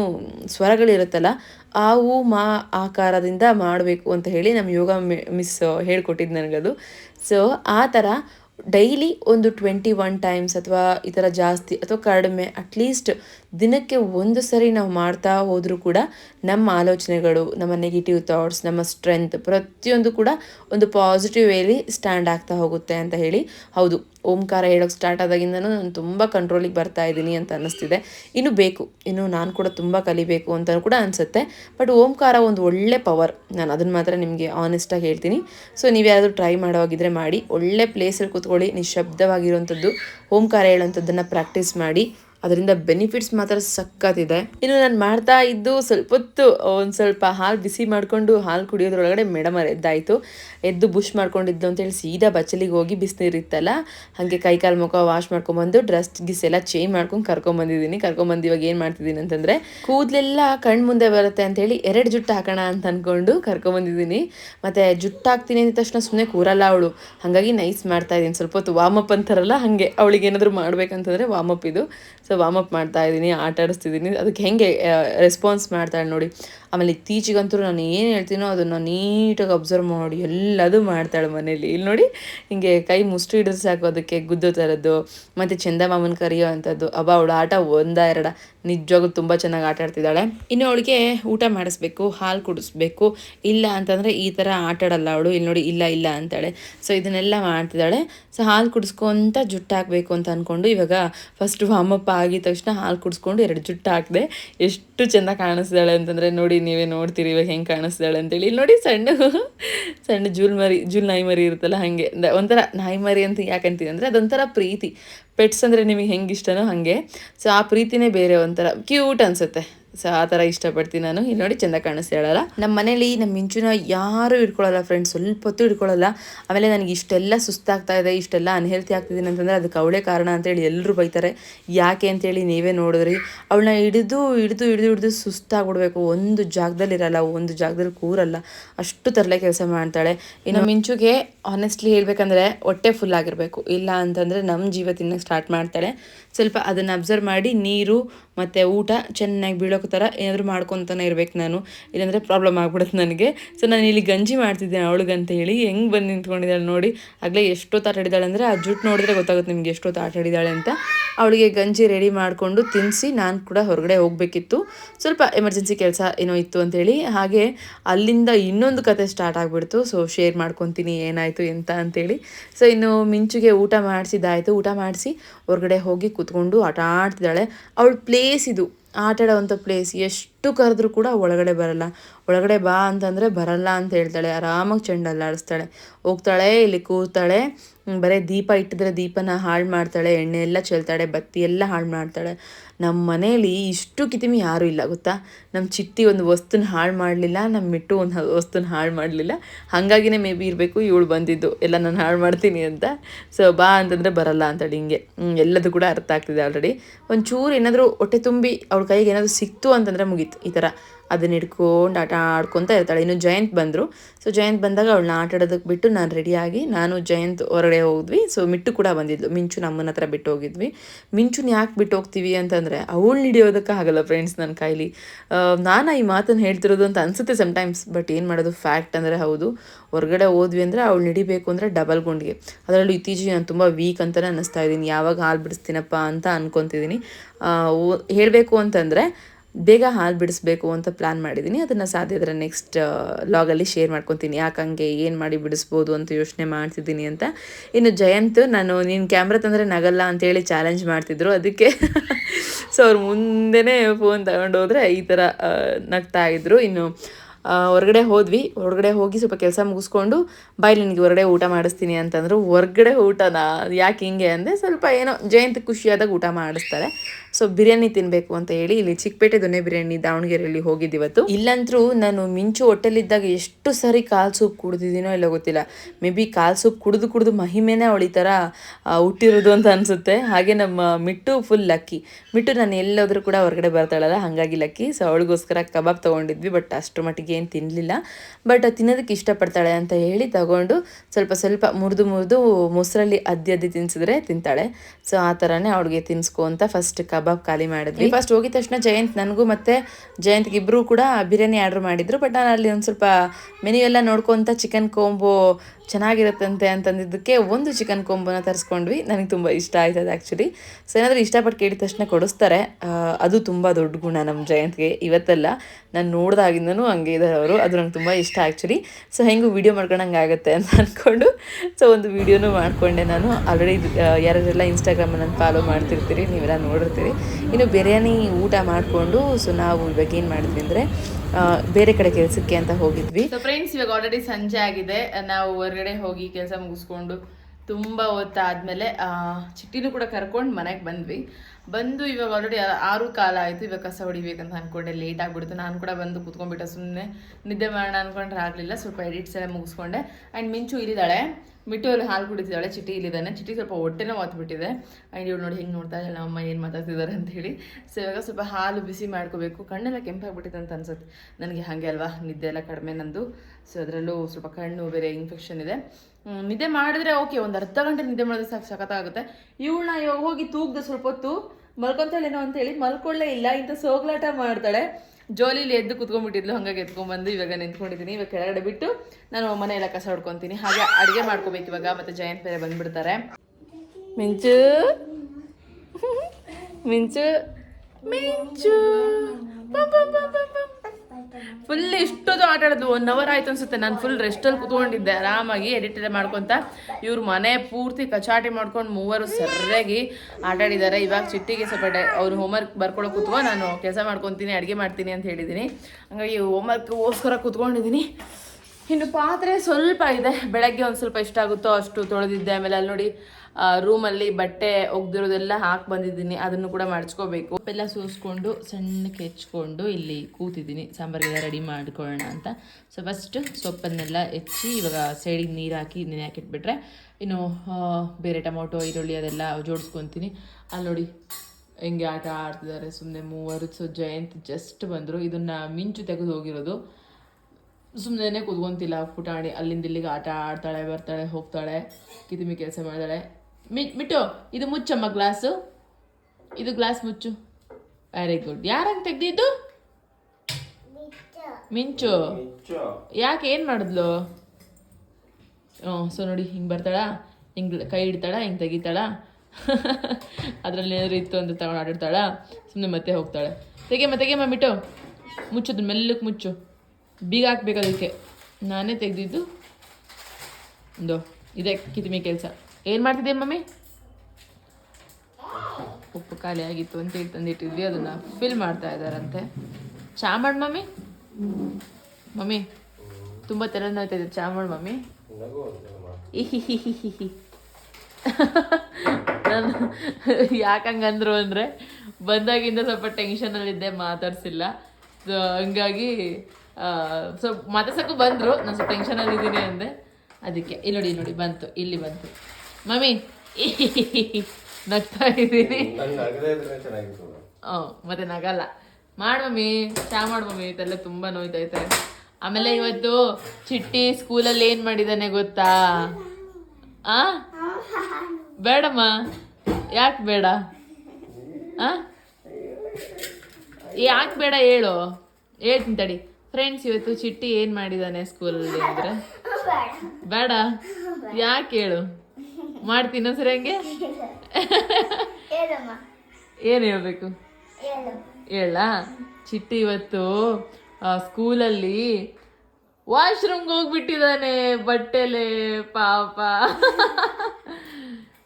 ಸ್ವರಗಳಿರುತ್ತಲ್ಲ, ಆ, ಉ, ಮಾ ಆಕಾರದಿಂದ ಮಾಡಬೇಕು ಅಂತ ಹೇಳಿ ನಮ್ಮ ಯೋಗ ಮಿಸ್ ಹೇಳ್ಕೊಟ್ಟಿದ್ದು ನನಗದು. ಸೊ ಆ ಥರ ಡೈಲಿ ಒಂದು ಟ್ವೆಂಟಿ ಒನ್ ಟೈಮ್ಸ್ ಅಥವಾ ಈ ಥರ ಜಾಸ್ತಿ ಅಥವಾ ಕಡಿಮೆ ಅಟ್ಲೀಸ್ಟ್ ದಿನಕ್ಕೆ ಒಂದು ಸರಿ ನಾವು ಮಾಡ್ತಾ ಹೋದರೂ ಕೂಡ ನಮ್ಮ ಆಲೋಚನೆಗಳು, ನಮ್ಮ ನೆಗೆಟಿವ್ ಥಾಟ್ಸ್ ನಮ್ಮ ಸ್ಟ್ರೆಂತ್ ಪ್ರತಿಯೊಂದು ಕೂಡ ಒಂದು ಪಾಸಿಟಿವ್ ವೇಲಿ ಸ್ಟ್ಯಾಂಡ್ ಆಗ್ತಾ ಹೋಗುತ್ತೆ ಅಂತ ಹೇಳಿ ಹೌದು. ಓಂಕಾರ ಹೇಳೋಕ್ಕೆ ಸ್ಟಾರ್ಟ್ ಆದಾಗಿಂದನೂ ನಾನು ತುಂಬ ಕಂಟ್ರೋಲಿಗೆ ಬರ್ತಾ ಇದ್ದೀನಿ ಅಂತ ಅನ್ನಿಸ್ತಿದೆ. ಇನ್ನು ಬೇಕು. ಇನ್ನು ನಾನು ಕೂಡ ತುಂಬ ಕಲಿಬೇಕು ಅಂತ ಕೂಡ ಅನಿಸುತ್ತೆ. ಬಟ್ ಓಂಕಾರ ಒಂದು ಒಳ್ಳೆ ಪವರ್ ನಾನು ಅದನ್ನು ಮಾತ್ರ ನಿಮಗೆ ಆನೆಸ್ಟಾಗಿ ಹೇಳ್ತೀನಿ. ಸೊ ನೀವು ಯಾರಾದರೂ ಟ್ರೈ ಮಾಡೋವಾಗಿದ್ದರೆ ಮಾಡಿ. ಒಳ್ಳೆ ಪ್ಲೇಸಲ್ಲಿ ಕೂತ್ಕೊಳ್ಳಿ. ನಿಶಬ್ದವಾಗಿರುವಂಥದ್ದು ಓಂಕಾರ ಹೇಳೋಂಥದ್ದನ್ನು ಪ್ರಾಕ್ಟೀಸ್ ಮಾಡಿ. ಅದರಿಂದ ಬೆನಿಫಿಟ್ಸ್ ಮಾತ್ರ ಸಖತ್ತಿದೆ. ಇನ್ನು ನಾನು ಮಾಡ್ತಾ ಇದ್ದು ಸ್ವಲ್ಪ ಹೊತ್ತು, ಒಂದು ಸ್ವಲ್ಪ ಹಾಲು ಬಿಸಿ ಮಾಡಿಕೊಂಡು ಹಾಲು ಕುಡಿಯೋದ್ರೊಳಗಡೆ ಮೇಡಮ್ ಅವ್ರು ಎದ್ದಾಯಿತು. ಎದ್ದು ಬುಷ್ ಮಾಡ್ಕೊಂಡಿದ್ದು ಅಂತೇಳಿ ಸೀದಾ ಬಚ್ಚಲಿಗೆ ಹೋಗಿ ಬಿಸಿನೀರು ಇತ್ತಲ್ಲ, ಹಾಗೆ ಕೈ ಕಾಲು ಮುಖ ವಾಶ್ ಮಾಡ್ಕೊಂಬಂದು ಡ್ರೆಸ್ ಗಿಸ್ ಎಲ್ಲ ಚೇಂಜ್ ಮಾಡ್ಕೊಂಡು ಕರ್ಕೊಂಬಂದಿದ್ದೀನಿ ಕರ್ಕೊಂಬಂದು ಇವಾಗ ಏನು ಮಾಡ್ತಿದ್ದೀನಿ ಅಂತಂದರೆ, ಕೂದಲೆಲ್ಲ ಕಣ್ಣು ಮುಂದೆ ಬರುತ್ತೆ ಅಂತೇಳಿ ಎರಡು ಜುಟ್ಟು ಹಾಕೋಣ ಅಂತ ಅಂದ್ಕೊಂಡು ಕರ್ಕೊಂಬಂದಿದ್ದೀನಿ ಮತ್ತು ಜುಟ್ಟು ಹಾಕ್ತೀನಿ ಅಂದ ತಕ್ಷಣ ಸುಮ್ಮನೆ ಕೂರಲ್ಲ ಅವಳು. ಹಾಗಾಗಿ ನೈಸ್ ಮಾಡ್ತಾ ಇದ್ದೀನಿ. ಸ್ವಲ್ಪ ಹೊತ್ತು ವಾಮಪ್ ಅಂತಾರಲ್ಲ, ಹಾಗೆ ಅವಳಿಗೆ ಏನಾದರೂ ಮಾಡ್ಬೇಕಂತಂದರೆ ವಾಮಪ್ ಇದು. ಸೊ ವಾಮಪ್ ಮಾಡ್ತಾ ಇದ್ದೀನಿ ಆಟ ಆಡಿಸ್ತಿದ್ದೀನಿ ಅದಕ್ಕೆ ಹೆಂಗೆ ರೆಸ್ಪಾನ್ಸ್ ಮಾಡ್ತಾಳೆ ನೋಡಿ. ಆಮೇಲೆ ಇತ್ತೀಚೆಗಂತೂ ನಾನು ಏನು ಹೇಳ್ತೀನೋ ಅದನ್ನು ನೀಟಾಗಿ ಅಬ್ಸರ್ವ್ ಮಾಡಿ ಎಲ್ಲದೂ ಮಾಡ್ತಾಳೆ ಮನೇಲಿ. ಇಲ್ಲಿ ನೋಡಿ, ಹಿಂಗೆ ಕೈ ಮುಷ್ಟಿ ಹಿಡಿದು ಸಾಕು ಅದಕ್ಕೆ ಗುದ್ದು ಥರದ್ದು ಮತ್ತು ಚಂದಮಾಮನ ಕರಿಯೋ ಅಂಥದ್ದು. ಅಬ್ಬ, ಅವಳು ಆಟ ಒಂದ ಎರಡ. ನಿಜವಾಗ್ಲೂ ತುಂಬ ಚೆನ್ನಾಗಿ ಆಟ ಆಡ್ತಿದ್ದಾಳೆ. ಇನ್ನು ಅವಳಿಗೆ ಊಟ ಮಾಡಿಸ್ಬೇಕು, ಹಾಲು ಕುಡಿಸ್ಬೇಕು, ಇಲ್ಲ ಅಂತಂದರೆ ಈ ಥರ ಆಟ ಆಡಲ್ಲ ಅವಳು. ಇಲ್ಲಿ ನೋಡಿ, ಇಲ್ಲ ಇಲ್ಲ ಅಂತಾಳೆ. ಸೊ ಇದನ್ನೆಲ್ಲ ಮಾಡ್ತಿದ್ದಾಳೆ. ಸೊ ಹಾಲು ಕುಡಿಸ್ಕೊಂತ ಜುಟ್ಟು ಹಾಕಬೇಕು ಅಂತ ಅಂದ್ಕೊಂಡು ಇವಾಗ ಫಸ್ಟ್ ವಾಮಪ್ಪ ಆಗಿದ ತಕ್ಷಣ ಹಾಲು ಕುಡಿಸ್ಕೊಂಡು ಎರಡು ಜುಟ್ಟು ಹಾಕಿದೆ ಎಷ್ಟು ಚೆಂದ ಕಾಣಿಸ್ತಾಳೆ ಅಂತಂದರೆ ನೋಡಿ ನೀವೇ ನೋಡ್ತೀರಿ, ಇವಾಗ ಹೆಂಗೆ ಕಾಣಿಸ್ತಾಳೆ ಅಂತೇಳಿ. ಇಲ್ಲಿ ನೋಡಿ ಸಣ್ಣ ಸಣ್ಣ ಜೂಲ್ ಮರಿ, ಜೂಲ್ ನಾಯಿ ಮರಿ ಇರುತ್ತಲ್ಲ ಹಾಗೆ. ಒಂಥರ ನಾಯಿ ಮರಿ ಅಂತ ಯಾಕಂತೀನಿ ಅಂದರೆ ಅದೊಂಥರ ಪ್ರೀತಿ. ಪೆಟ್ಸ್ ಅಂದರೆ ನಿಮಗೆ ಹೆಂಗೆ ಇಷ್ಟನೋ ಹಾಗೆ. ಸೊ ಆ ಪ್ರೀತಿನೇ ಬೇರೆ ಒಂಥರ. ಕ್ಯೂಟ್ ಅನಿಸುತ್ತೆ. ಸೊ ಆ ಥರ ಇಷ್ಟಪಡ್ತೀನಿ ನಾನು. ಇಲ್ಲಿ ನೋಡಿ ಚೆಂದ ಕಾಣಿಸ್ತಾಳಲ್ಲ ನಮ್ಮ ಮನೇಲಿ ನಮ್ಮ ಮಿಂಚುನ ಯಾರೂ ಇಟ್ಕೊಳ್ಳಲ್ಲ ಫ್ರೆಂಡ್ಸ್ ಸ್ವಲ್ಪ ಹೊತ್ತು ಇಟ್ಕೊಳ್ಳಲ್ಲ ಆಮೇಲೆ ನನಗೆ ಇಷ್ಟೆಲ್ಲ ಸುಸ್ತಾಗ್ತಾ ಇದೆ ಇಷ್ಟೆಲ್ಲ ಅನ್ಹೆಲ್ತಿ ಆಗ್ತಿದ್ದೀನಿ ಅಂತಂದರೆ ಅದಕ್ಕೆ ಅವಳೇ ಕಾರಣ ಅಂತೇಳಿ ಎಲ್ಲರೂ ಬೈತಾರೆ. ಯಾಕೆ ಅಂತೇಳಿ ನೀವೇ ನೋಡಿದ್ರಿ. ಅವಳನ್ನ ಹಿಡಿದು ಹಿಡಿದು ಹಿಡಿದು ಹಿಡಿದು ಸುಸ್ತಾಗ್ಬಿಡ್ಬೇಕು. ಒಂದು ಜಾಗದಲ್ಲಿ ಇರಲ್ಲ ಒಂದು ಜಾಗದಲ್ಲಿ ಕೂರಲ್ಲ. ಅಷ್ಟು ತರಲೆ ಕೆಲಸ ಮಾಡ್ತಾಳೆ. ಇನ್ನು ಮಿಂಚುಗೆ ಆನೆಸ್ಟ್ಲಿ ಹೇಳ್ಬೇಕಂದ್ರೆ ಹೊಟ್ಟೆ ಫುಲ್ ಆಗಿರಬೇಕು. ಇಲ್ಲ ಅಂತಂದರೆ ನಮ್ಮ ಜೀವ ತಿನ್ನಕ್ಕೆ ಸ್ಟಾರ್ಟ್ ಮಾಡ್ತಾಳೆ. ಸ್ವಲ್ಪ ಅದನ್ನು ಅಬ್ಸರ್ವ್ ಮಾಡಿ ನೀರು ಮತ್ತು ಊಟ ಚೆನ್ನಾಗಿ ಬೀಳೋಕೆ ಥರ ಏನಾದರೂ ಮಾಡ್ಕೊತಾನೆ ಇರ್ಬೇಕು ನಾನು. ಇಲ್ಲಾಂದರೆ ಪ್ರಾಬ್ಲಮ್ ಆಗ್ಬಿಡುತ್ತೆ ನನಗೆ. ಸೊ ನಾನು ಇಲ್ಲಿ ಗಂಜಿ ಮಾಡ್ತಿದ್ದೇನೆ ಅವಳಿಗಂತ ಹೇಳಿ. ಹೆಂಗೆ ಬಂದು ನಿಂತ್ಕೊಂಡಿದ್ದಾಳೆ ನೋಡಿ. ಆಗಲೇ ಎಷ್ಟೊತ್ತು ಆಟ ಅಂದರೆ ಆ ಜುಟ್ಟು ನೋಡಿದ್ರೆ ಗೊತ್ತಾಗುತ್ತೆ ನಿಮ್ಗೆ ಎಷ್ಟೊತ್ತು ಆಟ ಅಂತ. ಅವಳಿಗೆ ಗಂಜಿ ರೆಡಿ ಮಾಡಿಕೊಂಡು ತಿನ್ನಿಸಿ ನಾನು ಕೂಡ ಹೊರಗಡೆ ಹೋಗಬೇಕಿತ್ತು. ಸ್ವಲ್ಪ ಎಮರ್ಜೆನ್ಸಿ ಕೆಲಸ ಏನೋ ಇತ್ತು ಅಂತೇಳಿ ಹಾಗೆ ಅಲ್ಲಿಂದ ಇನ್ನೊಂದು ಕತೆ ಸ್ಟಾರ್ಟ್ ಆಗಿಬಿಡ್ತು. ಸೊ ಶೇರ್ ಮಾಡ್ಕೊತೀನಿ ಏನಾಯಿತು ಎಂತ ಅಂತೇಳಿ ಸೊ ಇನ್ನು ಮಿಂಚುಗೆ ಊಟ ಮಾಡಿಸಿದ್ದಾಯಿತು. ಊಟ ಮಾಡಿಸಿ ಹೊರಗಡೆ ಹೋಗಿ ಕೂತ್ಕೊಂಡು ಆಟ ಆಡ್ತಿದ್ದಾಳೆ. ಅವಳ ಪ್ಲೇಸ್ ಇದು. ಆಟ ಆಡೋವಂಥ ಪ್ಲೇಸ್ ಎಷ್ಟು ಕರೆದ್ರೂ ಕೂಡ ಒಳಗಡೆ ಬರಲ್ಲ. ಒಳಗಡೆ ಬಾ ಅಂತಂದರೆ ಬರಲ್ಲ ಅಂತ ಹೇಳ್ತಾಳೆ. ಆರಾಮಾಗಿ ಚೆಂಡಲ್ಲಾಡಿಸ್ತಾಳೆ ಹೋಗ್ತಾಳೆ, ಇಲ್ಲಿ ಕೂರ್ತಾಳೆ. ಬರೀ ದೀಪ ಇಟ್ಟಿದ್ರೆ ದೀಪನ ಹಾಳು ಮಾಡ್ತಾಳೆ ಎಣ್ಣೆ ಎಲ್ಲ ಚೆಲ್ತಾಳೆ ಬತ್ತಿ ಎಲ್ಲ ಹಾಳು ಮಾಡ್ತಾಳೆ. ನಮ್ಮ ಮನೇಲಿ ಇಷ್ಟು ಕಿತಿಮಿ ಯಾರೂ ಇಲ್ಲ, ಗೊತ್ತಾ? ನಮ್ಮ ಚಿಟ್ಟಿ ಒಂದು ವಸ್ತುನ ಹಾಳು ಮಾಡಲಿಲ್ಲ ನಮ್ಮ ಮಿಟ್ಟು ಒಂದು ವಸ್ತುನ ಹಾಳು ಮಾಡಲಿಲ್ಲ. ಹಾಗಾಗಿನೇ ಮೇ ಬಿ ಇರಬೇಕು, ಇವಳು ಬಂದಿದ್ದು. ಎಲ್ಲ ನಾನು ಹಾಳು ಮಾಡ್ತೀನಿ ಅಂತ. ಸೊ, ಬಾ ಅಂತಂದರೆ ಬರಲ್ಲ ಅಂತೇಳಿ ಹಿಂಗೆ. ಎಲ್ಲದೂ ಕೂಡ ಅರ್ಥ ಆಗ್ತಿದೆ ಆಲ್ರೆಡಿ ಒಂಚೂರು ಏನಾದರೂ ಹೊಟ್ಟೆ ತುಂಬಿ ಅವಳ ಕೈಗೆ ಏನಾದರೂ ಸಿಕ್ತು ಅಂತಂದರೆ ಮುಗೀತು, ಈ ಥರ. ಅದನ್ನ ಹಿಡ್ಕೊಂಡು ಆಟ ಆಡ್ಕೊತ ಇರ್ತಾಳೆ. ಇನ್ನು ಜಯಂತ್ ಬಂದರು. ಸೊ ಜಯಂತ್ ಬಂದಾಗ ಅವಳನ್ನ ಆಟ ಆಡೋದಕ್ಕೆ ಬಿಟ್ಟು ನಾನು ರೆಡಿಯಾಗಿ ನಾನು ಜಯಂತ್ ಹೊರಗಡೆ ಹೋದ್ವಿ. ಸೊ ಮಿಟ್ಟು ಕೂಡ ಬಂದಿದ್ಲು. ಮಿಂಚು ನಮ್ಮನ್ನ ಹತ್ರ ಬಿಟ್ಟು ಹೋಗಿದ್ವಿ. ಮಿಂಚುನ ಯಾಕೆ ಬಿಟ್ಟು ಹೋಗ್ತೀವಿ ಅಂತಂದರೆ ಅವಳು ಹಿಡಿಯೋದಕ್ಕೆ ಆಗಲ್ಲ ಫ್ರೆಂಡ್ಸ್ ನನ್ನ ಕೈಲಿ. ನಾನು ಈ ಮಾತನ್ನು ಹೇಳ್ತಿರೋದು ಅಂತ ಅನಿಸುತ್ತೆ ಸಮ್ಟೈಮ್ಸ್ ಬಟ್ ಏನು ಮಾಡೋದು? ಫ್ಯಾಕ್ಟ್ ಅಂದರೆ ಹೌದು. ಹೊರಗಡೆ ಹೋದ್ವಿ ಅಂದರೆ ಅವಳು ಹಿಡಿಬೇಕು ಅಂದರೆ ಡಬಲ್ ಗುಂಡಿಗೆ. ಅದರಲ್ಲೂ ಇತ್ತೀಚೆಗೆ ನಾನು ತುಂಬ ವೀಕ್ ಅಂತಲೇ ಅನ್ನಿಸ್ತಾ ಇದ್ದೀನಿ. ಯಾವಾಗ ಹಾಲು ಬಿಡಿಸ್ತೀನಪ್ಪ ಅಂತ ಅನ್ಕೊತಿದ್ದೀನಿ. ಹೇಳಬೇಕು ಅಂತಂದರೆ ಬೇಗ ಹಾಲು ಬಿಡಿಸ್ಬೇಕು ಅಂತ ಪ್ಲ್ಯಾನ್ ಮಾಡಿದ್ದೀನಿ ಅದನ್ನು ಸಾಧ್ಯ ಇದ್ರೆ ನೆಕ್ಸ್ಟ್ ಲಾಗಲ್ಲಿ ಶೇರ್ ಮಾಡ್ಕೊತೀನಿ. ಯಾಕೆ ಹಂಗೆ, ಏನು ಮಾಡಿ ಬಿಡಿಸ್ಬೋದು ಅಂತ ಯೋಚನೆ ಮಾಡ್ತಿದ್ದೀನಿ ಅಂತ. ಇನ್ನು ಜಯಂತ್, ನಾನು ನೀನು ಕ್ಯಾಮ್ರಾ ತಂದರೆ ನಗಲ್ಲ ಅಂತೇಳಿ ಚಾಲೆಂಜ್ ಮಾಡ್ತಿದ್ರು. ಅದಕ್ಕೆ [laughs] ಸೊ ಅವ್ರು ಮುಂದೆನೇ ಫೋನ್ ತಗೊಂಡು ಹೋದರೆ ಈ ಥರ ನಗ್ತಾ ಇದ್ದರು ಇನ್ನು ಹೊರಗಡೆ ಹೋದ್ವಿ. ಹೊರಗಡೆ ಹೋಗಿ ಸ್ವಲ್ಪ ಕೆಲಸ ಮುಗಿಸ್ಕೊಂಡು ಬಾಯಿ ನಿನಗೆ ಹೊರಗಡೆ ಊಟ ಮಾಡಿಸ್ತೀನಿ ಅಂತಂದರು. ಹೊರಗಡೆ ಊಟನಾ ಯಾಕೆ ಹಿಂಗೆ ಅಂದರೆ ಸ್ವಲ್ಪ ಏನೋ ಜಯಂತ್ ಖುಷಿಯಾದಾಗ ಊಟ ಮಾಡಿಸ್ತಾರೆ. ಸೊ ಬಿರಿಯಾನಿ ತಿನ್ನಬೇಕು ಅಂತ ಹೇಳಿ ಇಲ್ಲಿ ಚಿಕ್ಕಪೇಟೆ ದೊನೆ ಬಿರಿಯಾನಿ ದಾವಣಗೆರೆಯಲ್ಲಿ ಹೋಗಿದ್ದಿವತ್ತು. ಇಲ್ಲಂತರೂ ನಾನು ಮಿಂಚು ಹೊಟ್ಟೆಲಿದ್ದಾಗ ಎಷ್ಟು ಸಾರಿ ಕಾಲ್ ಸೂಪ್ ಕುಡಿದಿದ್ದೀನೋ ಇಲ್ಲ ಗೊತ್ತಿಲ್ಲ. ಮೇ ಬಿ ಕಾಲ್ ಸೂಪ್ ಕುಡಿದು ಕುಡಿದು ಮಹಿಮೆನೇ ಅವಳಿ ಥರ ಹುಟ್ಟಿರೋದು ಅಂತ ಅನಿಸುತ್ತೆ. ಹಾಗೆ ನಮ್ಮ ಮಿಟ್ಟು ಫುಲ್ ಲಕ್ಕಿ ಮಿಟ್ಟು ನಾನು ಎಲ್ಲೋದ್ರೂ ಕೂಡ ಹೊರಗಡೆ ಬರ್ತಾಳಲ್ಲ ಹಾಗಾಗಿ ಲಕ್ಕಿ ಸೊ ಅವಳಿಗೋಸ್ಕರ ಕಬಾಬ್ ತೊಗೊಂಡಿದ್ವಿ ಬಟ್ ಅಷ್ಟರ ಮಟ್ಟಿಗೆ ಏನು ತಿನ್ನಲಿಲ್ಲ ಬಟ್ ತಿನ್ನೋದಕ್ಕೆ ಇಷ್ಟಪಡ್ತಾಳೆ ಅಂತ ಹೇಳಿ ತಗೊಂಡು ಸ್ವಲ್ಪ ಸ್ವಲ್ಪ ಮುರಿದು ಮುರಿದು ಮೊಸರಲ್ಲಿ ಅದ್ದಿ ಅದ್ದಿ ತಿನ್ಸಿದ್ರೆ ತಿಂತಾಳೆ. ಸೊ ಆ ಥರನೇ ಅವಳಿಗೆ ತಿನ್ಸ್ಕೊ ಅಂತ ಫಸ್ಟ್ ಕಬಾಬ್ ಖಾಲಿ ಮಾಡಿದ್ವಿ. ಫಸ್ಟ್ ಹೋಗಿದ ತಕ್ಷಣ ಜಯಂತ್ ನನಗೂ ಮತ್ತೆ ಜಯಂತ್ಗೆ ಇಬ್ಬರು ಕೂಡ ಬಿರಿಯಾನಿ ಆರ್ಡರ್ ಮಾಡಿದ್ರು. ಬಟ್ ನಾನು ಅಲ್ಲಿ ಒಂದು ಸ್ವಲ್ಪ ಮೆನು ಎಲ್ಲ ನೋಡ್ಕೊಂತ ಚಿಕನ್ ಕೋಂಬೋ ಚೆನ್ನಾಗಿರುತ್ತಂತೆ ಅಂತಂದಿದ್ದಕ್ಕೆ ಒಂದು ಚಿಕನ್ ಕೊಂಬನ ತರಿಸ್ಕೊಂಡ್ವಿ. ನನಗೆ ತುಂಬ ಇಷ್ಟ ಆಯ್ತು ಅದು ಆ್ಯಕ್ಚುಲಿ ಸೊ ಏನಾದರೂ ಇಷ್ಟಪಟ್ಟು ಕೇಳಿದ ತಕ್ಷಣ ಕೊಡಿಸ್ತಾರೆ. ಅದು ತುಂಬ ದೊಡ್ಡ ಗುಣ ನಮ್ಮ ಜಯಂತ್ಗೆ. ಇವತ್ತೆಲ್ಲ ನಾನು ನೋಡ್ದಾಗಿಂದನೂ ಹಂಗೆ ಇದ್ದಾರೆ ಅವರು. ಅದು ನಂಗೆ ತುಂಬ ಇಷ್ಟ ಆ್ಯಕ್ಚುಲಿ ಸೊ ಹೆಂಗೂ ವೀಡಿಯೋ ಆಗುತ್ತೆ ಅಂತ ಅಂದ್ಕೊಂಡು ಸೊ ಒಂದು ವೀಡಿಯೋನೂ ಮಾಡಿಕೊಂಡೆ ನಾನು. ಆಲ್ರೆಡಿ ಯಾರೆಲ್ಲ ಇನ್ಸ್ಟಾಗ್ರಾಮಲ್ಲಿ ನಾನು ಫಾಲೋ ಮಾಡ್ತಿರ್ತೀರಿ, ನೀವೆಲ್ಲ ನೋಡಿರ್ತೀರಿ. ಇನ್ನು ಬಿರಿಯಾನಿ ಊಟ ಮಾಡಿಕೊಂಡು ಸೊ ನಾವು ಇವಾಗ ಏನು ಮಾಡಿದ್ವಿ ಅಂದರೆ ಬೇರೆ ಕಡೆ ಕೆಲಸಕ್ಕೆ ಅಂತ ಹೋಗಿದ್ವಿ. ಸೊ ಫ್ರೆಂಡ್ಸ್ ಇವಾಗ ಆಲ್ರೆಡಿ ಸಂಜೆ ಆಗಿದೆ. ನಾವು ಹೊರಗಡೆ ಹೋಗಿ ಕೆಲಸ ಮುಗಿಸ್ಕೊಂಡು ತುಂಬ ಹೊತ್ತಾದ್ಮೇಲೆ ಚಿಟ್ಟಿನೂ ಕೂಡ ಕರ್ಕೊಂಡು ಮನೆಗೆ ಬಂದ್ವಿ. ಬಂದು ಇವಾಗ ಆಲ್ರೆಡಿ ಆರು ಕಾಲ ಆಯಿತು ಇವಾಗ ಕಸ ಹೊಡಿಬೇಕಂತ ಅಂದ್ಕೊಂಡೆ ಲೇಟ್ ಆಗಿಬಿಡ್ತು. ನಾನು ಕೂಡ ಬಂದು ಕೂತ್ಕೊಂಡ್ಬಿಟ್ಟೆ ಸುಮ್ಮನೆ ನಿದ್ದೆ ಮಾಡೋಣ ಅಂದ್ಕೊಂಡ್ರೆ ಆಗಲಿಲ್ಲ, ಸ್ವಲ್ಪ ಎಡಿಟ್ಸ್ ಎಲ್ಲ ಮುಗಿಸ್ಕೊಂಡೆ. ಆ್ಯಂಡ್ ಮಿಂಚು ಇಲ್ಲಿದ್ದಾಳೆ. ಮಿಟ್ಟು ಅಲ್ಲಿ ಹಾಲು ಕುಡಿತಿದ್ದಾಳೆ ಚಿಟಿ ಇಲ್ಲಿದ್ದಾನೆ. ಚಿಟಿ ಸ್ವಲ್ಪ ಹೊಟ್ಟೆನೇ ಒತ್ಬಿಟ್ಟಿದೆ ಆ್ಯಂಡ್ ಇವ್ಳು ನೋಡಿ ಹೆಂಗೆ ನೋಡ್ತಾ ಇದ್ದಾಳೆ. ಅಮ್ಮ ಏನು ಮಾತಾಡ್ತಿದ್ದಾರೆ ಅಂತ ಹೇಳಿ. ಸೊ ಇವಾಗ ಸ್ವಲ್ಪ ಹಾಲು ಬಿಸಿ ಮಾಡ್ಕೋಬೇಕು. ಕಣ್ಣೆಲ್ಲ ಕೆಂಪಾಗ್ಬಿಟ್ಟಿದೆ ಅಂತ ಅನ್ಸುತ್ತೆ. ನನಗೆ ಹಾಗೆ ಅಲ್ವಾ? ನಿದ್ದೆ ಎಲ್ಲ ಕಡಿಮೆ ನಂದು. ಸೊ ಅದರಲ್ಲೂ ಸ್ವಲ್ಪ ಕಣ್ಣು ಬೇರೆ ಇನ್ಫೆಕ್ಷನ್ ಇದೆ. ನಿದ್ದೆ ಮಾಡಿದ್ರೆ ಓಕೆ ಒಂದು ಅರ್ಧ ಗಂಟೆ ನಿದ್ದೆ ಮಾಡಿದ್ರೆ ಸಾಕು, ಸಖತ್ತಾಗುತ್ತೆ. ಇವಳನ್ನ ಇವಾಗ ಹೋಗಿ ತೂಗ್ದೆ ಸ್ವಲ್ಪ ಹೊತ್ತು. ಮಲ್ಕೊಂತಾಳೇನೋ ಅಂತೇಳಿ ಮಲ್ಕೊಳ್ಳೇ ಇಲ್ಲ. ಇಂಥ ಸೋಗ್ಲಾಟ ಮಾಡ್ತಾಳೆ. ಜೋಲಿಲಿ ಎದ್ದು ಕುತ್ಕೊಂಡ್ಬಿಟ್ಟಿದ್ಲು, ಹಂಗಾಗಿ ಎತ್ಕೊಂಡ್ಬಂದು ಇವಾಗ ನಿಂತ್ಕೊಂಡಿದ್ದೀನಿ. ಇವಾಗ ಕೆಳಗಡೆ ಬಿಟ್ಟು ನಾನು ಮನೆ ಎಲ್ಲ ಕಸ ಹೊಡ್ಕೊತೀನಿ. ಹಾಗೆ ಅಡುಗೆ ಮಾಡ್ಕೋಬೇಕು ಇವಾಗ, ಮತ್ತೆ ಜಯಂತ್ ಬೇರೆ ಬಂದ್ಬಿಡ್ತಾರೆ. ಮಿಂಚು. [laughs] ಮಿಂಚು. ಮಿಂಚು. ಫುಲ್ ಇಷ್ಟೊತ್ತು ಆಟ ಆಡೋದು ಒನ್ ಅವರ್ ಆಯ್ತು ಅನ್ಸುತ್ತೆ. ನಾನು ಫುಲ್ ರೆಸ್ಟಲ್ಲಿ ಕುತ್ಕೊಂಡಿದ್ದೆ. ಆರಾಮಾಗಿ ಎಡಿಟ್ ಎಲ್ಲ ಮಾಡ್ಕೊತ ಇವ್ರು ಮನೆ ಪೂರ್ತಿ ಕಚಾಟಿ ಮಾಡ್ಕೊಂಡು ಮೂವರು ಸರಿಯಾಗಿ ಆಟ ಆಡಿದ್ದಾರೆ. ಇವಾಗ ಚಿಟ್ಟಿಗೆ ಸ್ವಲ್ಪ ಡೈ ಅವ್ರು ಹೋಮ್ವರ್ಕ್ ಬರ್ಕೊಳ್ಳೋ ಕೂತ್ಕೊ ನಾನು ಕೆಲಸ ಮಾಡ್ಕೊತೀನಿ, ಅಡುಗೆ ಮಾಡ್ತೀನಿ ಅಂತ ಹೇಳಿದ್ದೀನಿ ಹಂಗಾಗಿ ಹೋಮ್ವರ್ಕ್ಗೋಸ್ಕರ ಕೂತ್ಕೊಂಡಿದ್ದೀನಿ ಇನ್ನು ಪಾತ್ರೆ ಸ್ವಲ್ಪ ಇದೆ. ಬೆಳಗ್ಗೆ ಒಂದು ಸ್ವಲ್ಪ ಎಷ್ಟಾಗುತ್ತೋ ಅಷ್ಟು ತೊಳೆದಿದ್ದೆ. ಆಮೇಲೆ ಅಲ್ಲಿ ನೋಡಿ ರೂಮಲ್ಲಿ ಬಟ್ಟೆ ಒಗ್ದಿರೋದೆಲ್ಲ ಹಾಕಿ ಬಂದಿದ್ದೀನಿ. ಅದನ್ನು ಕೂಡ ಮಾಡಿಸ್ಕೋಬೇಕು. ಎಲ್ಲ ಸೂಸ್ಕೊಂಡು, ಸಣ್ಣಕ್ಕೆ ಹೆಚ್ಕೊಂಡು ಇಲ್ಲಿ ಕೂತಿದ್ದೀನಿ. ಸಾಂಬಾರಿಗೆಲ್ಲ ರೆಡಿ ಮಾಡ್ಕೊಳ್ಳೋಣ ಅಂತ. ಸೊ ಫಸ್ಟ್ ಸೊಪ್ಪನ್ನೆಲ್ಲ ಹೆಚ್ಚಿ, ಇವಾಗ ಸೈಡಿಗೆ ನೀರು ಹಾಕಿ ನೆನೆ ಹಾಕಿಟ್ಬಿಟ್ರೆ, ಇನ್ನು ಬೇರೆ ಟೊಮೊಟೊ, ಈರುಳ್ಳಿ ಅದೆಲ್ಲ ಜೋಡಿಸ್ಕೊತೀನಿ. ಅಲ್ಲಿ ನೋಡಿ, ಹೆಂಗೆ ಆಟ ಆಡ್ತಿದ್ದಾರೆ. ಸುಮ್ಮನೆ ಮೂವರು, ಸೊ ಜಯಂತ್ ಜಸ್ಟ್ ಬಂದರು. ಇದನ್ನು ಮಿಂಚು ತೆಗೆದು ಹೋಗಿರೋದು. ಸುಮ್ಮನೆ ಕೂತ್ಕೊಂತಿಲ್ಲ ಪುಟಾಣಿ ಅಲ್ಲಿಂದ ಇಲ್ಲಿಗೆ ಆಟ ಆಡ್ತಾಳೆ ಬರ್ತಾಳೆ ಹೋಗ್ತಾಳೆ ಕಿತಿಮಿ ಕೆಲಸ ಮಾಡ್ತಾಳೆ. ಮಿ ಮಿಟ್ಟು ಇದು ಮುಚ್ಚಮ್ಮ ಗ್ಲಾಸು. ಇದು ಗ್ಲಾಸ್ ಮುಚ್ಚು. ವೆರಿ ಗುಡ್ ಯಾರಂಗೆ ತೆಗ್ದಿದ್ದು? ಮಿಂಚು. ಯಾಕೆ ಏನು ಮಾಡಿದ್ಲು? ಹ್ಞೂ ಸೊ ನೋಡಿ ಹಿಂಗೆ ಬರ್ತಾಳ ಹಿಂಗೆ ಕೈ ಇಡ್ತಾಳ ಹಿಂಗೆ ತೆಗಿತಾಳ. ಅದರಲ್ಲಿ ಏನಾದ್ರು ಇತ್ತು ಅಂತ ತಗೊಂಡು ಆಡಿರ್ತಾಳ ಸುಮ್ಮನೆ ಮತ್ತೆ ಹೋಗ್ತಾಳೆ. ತೆಗೆಯಮ್ಮ ತೆಗೆಯಮ್ಮ ಬಿಟ್ಟು ಮುಚ್ಚೋದು ಮೆಲ್ಲಕ್ಕೆ ಮುಚ್ಚು. ಬೀಗ ಹಾಕ್ಬೇಕು ಅದಕ್ಕೆ. ನಾನೇ ತೆಗೆದಿದ್ದು. ಒಂದು ಇದೆ ಕಿತಿಮಿ ಕೆಲಸ. ಏನು ಮಾಡ್ತಿದ್ದೆ ಮಮ್ಮಿ? ಉಪ್ಪು ಖಾಲಿ ಆಗಿತ್ತು ಅಂತ ಹೇಳಿ ತಂದಿಟ್ಟಿದ್ವಿ. ಅದನ್ನು ಫಿಲ್ ಮಾಡ್ತಾ ಇದ್ದಾರಂತೆ. ಚಾ ಮಮ್ಮಿ. ಮಮ್ಮಿ, ತುಂಬ ತಲೆ ನೋಯ್ತಾ ಚಾ ಮಾಡಿ ಮಮ್ಮಿ. ನಾನು ಯಾಕಂಗಂದ್ರು ಅಂದರೆ ಬಂದಾಗಿಂದ ಸ್ವಲ್ಪ ಟೆನ್ಷನಲ್ಲಿದ್ದೆ ಮಾತಾಡ್ಸಿಲ್ಲ. ಸೊ ಹಂಗಾಗಿ ಸ್ವಲ್ಪ ಸಾಕು ಬಂದರು. ನಾನು ಸ್ವಲ್ಪ ಟೆನ್ಷನಲ್ಲಿದ್ದೀನಿ ಅಂದೆ. ಅದಕ್ಕೆ ಇಲ್ಲಿ ನೋಡಿ ನೋಡಿ ಬಂತು ಇಲ್ಲಿ ಬಂತು. ಮಮ್ಮಿ. ನಗ್ತಾ ಇದ್ದೀನಿ. ಹ್ಞೂ ಮತ್ತೆ ನಗಲ್ಲ. ಮಾಡು ಮಮ್ಮಿ ಚಾ ಮಾಡು ಮಮ್ಮಿ ಇದೆಲ್ಲ ತುಂಬ ನೋಯ್ತೈತೆ ಆಮೇಲೆ ಇವತ್ತು ಚಿಟ್ಟಿ ಸ್ಕೂಲಲ್ಲಿ ಏನು ಮಾಡಿದ್ದಾನೆ ಗೊತ್ತಾ? ಆ? ಬೇಡಮ್ಮ. ಯಾಕೆ ಬೇಡ? ಆ? ಯಾಕೆ ಬೇಡ ಹೇಳು. ಹೇಳ್ತೀನಿ ತಡಿ. ಫ್ರೆಂಡ್ಸ್ ಇವತ್ತು ಚಿಟ್ಟಿ ಏನು ಮಾಡಿದಾನೆ ಸ್ಕೂಲಲ್ಲಿ ಅಂದ್ರೆ? ಬೇಡ. ಯಾಕೆ ಹೇಳು? ಮಾಡ್ತೀನ ಸರಿ ಹಂಗೆ? ಏನು ಹೇಳ್ಬೇಕು? ಹೇಳ. ಚಿಟ್ಟಿ ಇವತ್ತು ಸ್ಕೂಲಲ್ಲಿ ವಾಶ್ರೂಮ್ಗೆ ಹೋಗ್ಬಿಟ್ಟಿದ್ದಾನೆ ಬಟ್ಟೆಲೆ ಪಾಪ.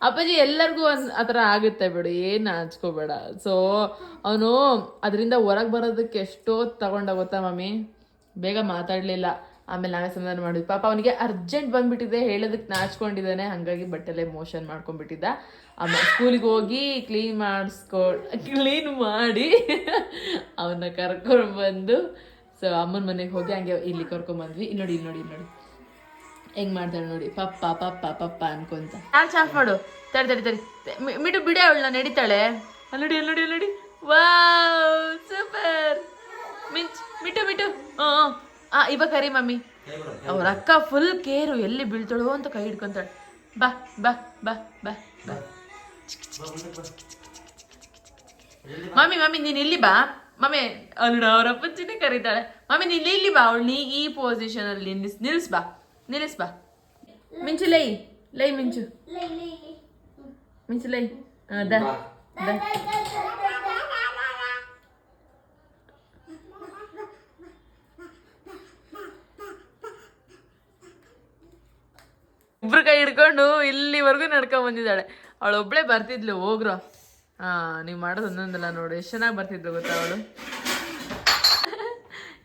ಅಪ್ಪಾಜಿ ಎಲ್ಲರಿಗೂ ಒಂದು ಆ ಥರ ಆಗುತ್ತೆ ಬಿಡು ಏನು ಹಚ್ಕೋಬೇಡ ಸೊ ಅವನು ಅದರಿಂದ ಹೊರಗೆ ಬರೋದಕ್ಕೆ ಎಷ್ಟೋ ತಗೊಂಡ ಗೊತ್ತಾ ಮಮ್ಮಿ? ಬೇಗ ಮಾತಾಡಲಿಲ್ಲ. ಆಮೇಲೆ ನಾವೇ ಸಮಾಧಾನ ಮಾಡಿದ್ವಿ ಪಾಪ ಅವನಿಗೆ ಅರ್ಜೆಂಟ್ ಬಂದ್ಬಿಟ್ಟಿದೆ ಹೇಳೋದಕ್ಕೆ ನಾಚ್ಕೊಂಡಿದ್ದಾನೆ ಹಾಗಾಗಿ ಬಟ್ಟೆಲೆ ಮೋಷನ್ ಮಾಡ್ಕೊಂಡ್ಬಿಟ್ಟಿದ್ದ. ಆಮೇಲೆ ಸ್ಕೂಲಿಗೆ ಹೋಗಿ ಕ್ಲೀನ್ ಮಾಡಿಸ್ಕೊ ಕ್ಲೀನ್ ಮಾಡಿ ಅವನ್ನ ಕರ್ಕೊಂಡು ಬಂದು ಸೊ ಅಮ್ಮನ ಮನೆಗೆ ಹೋಗಿ ಹಂಗೆ ಇಲ್ಲಿ ಕರ್ಕೊಂಬಂದ್ವಿ ಇಲ್ಲಿ ನೋಡಿ ಇಲ್ಲಿ ನೋಡಿ ಇಲ್ಲಿ ನೋಡಿ. ಹೆಂಗ್ ಮಾಡ್ತಾಳೆ ನೋಡಿ. ಪಪ್ಪ ಪಪ್ಪ ಪಪ್ಪ ಅನ್ಕೊಂತ. ಚಾಫ್ ಮಾಡು. ತಡಿ ತಡಿ ತಡಿ. ಮಿ- ಮಿಟ್ಟು ಬಿಡಿ ಅವಳನ್ನ ನಡೀತಾಳೆ. ಅಲ್ಲಿ ನೋಡಿ ಅಲ್ಲಿ ನೋಡಿ ಅಲ್ಲಿ ನೋಡಿ. Wow super. ಮಿಂಚ್ ಮಿಟ್ಟು ಮಿಟ್ಟು ಹ್ಞೂ ಆ ಇವಾಗ ಕರಿ ಮಮ್ಮಿ ಅವ್ರ ಅಕ್ಕ ಫುಲ್ ಕೇರು ಎಲ್ಲಿ ಬೀಳ್ತಾಳೋ ಅಂತ ಕೈ ಹಿಡ್ಕೊಂತಾಳೆ ಬಾ ಬಾ ಬಾ ಬಾ ಬಾ ಮಮ್ಮಿ ಮಮ್ಮಿ ನೀನು ಇಲ್ಲಿ ಬಾ ಮಮ್ಮಿ ಅಲ್ಲ ಅವ್ರ ಅಪ್ಪಚ್ಚಿನೇ ಕರೀತಾಳೆ ಮಮ್ಮಿ ನೀನು ಇಲ್ಲಿ ಬಾ ಅವಳು ನೀ ಈ ಪೊಸಿಷನ್ ಅಲ್ಲಿ ನಿಲ್ಸ್ ನಿಲ್ಸ್ ಬಾ ನಿಲ್ಲಿಸ್ ಬಾ ಮಿಂಚು ಲೈ ಲೈ ಮಿಂಚು ಮಿಂಚು ಲೈ ಆ, ಇಬ್ರು ಕೈ ಹಿಡ್ಕೊಂಡು ಇಲ್ಲಿವರೆಗೂ ನಡ್ಕೊಂಡ್ ಬಂದಿದ್ದಾಳೆ. ಅವಳು ಒಬ್ಳೆ ಬರ್ತಿದ್ಲು, ಹೋಗ್ರು. ಹಾ ನೀವು ಮಾಡೋದು ಒಂದೊಂದಲ್ಲ ನೋಡು, ಎಷ್ಟು ಚೆನ್ನಾಗಿ ಬರ್ತಿದ್ಲು ಗೊತ್ತಾ ಅವಳು?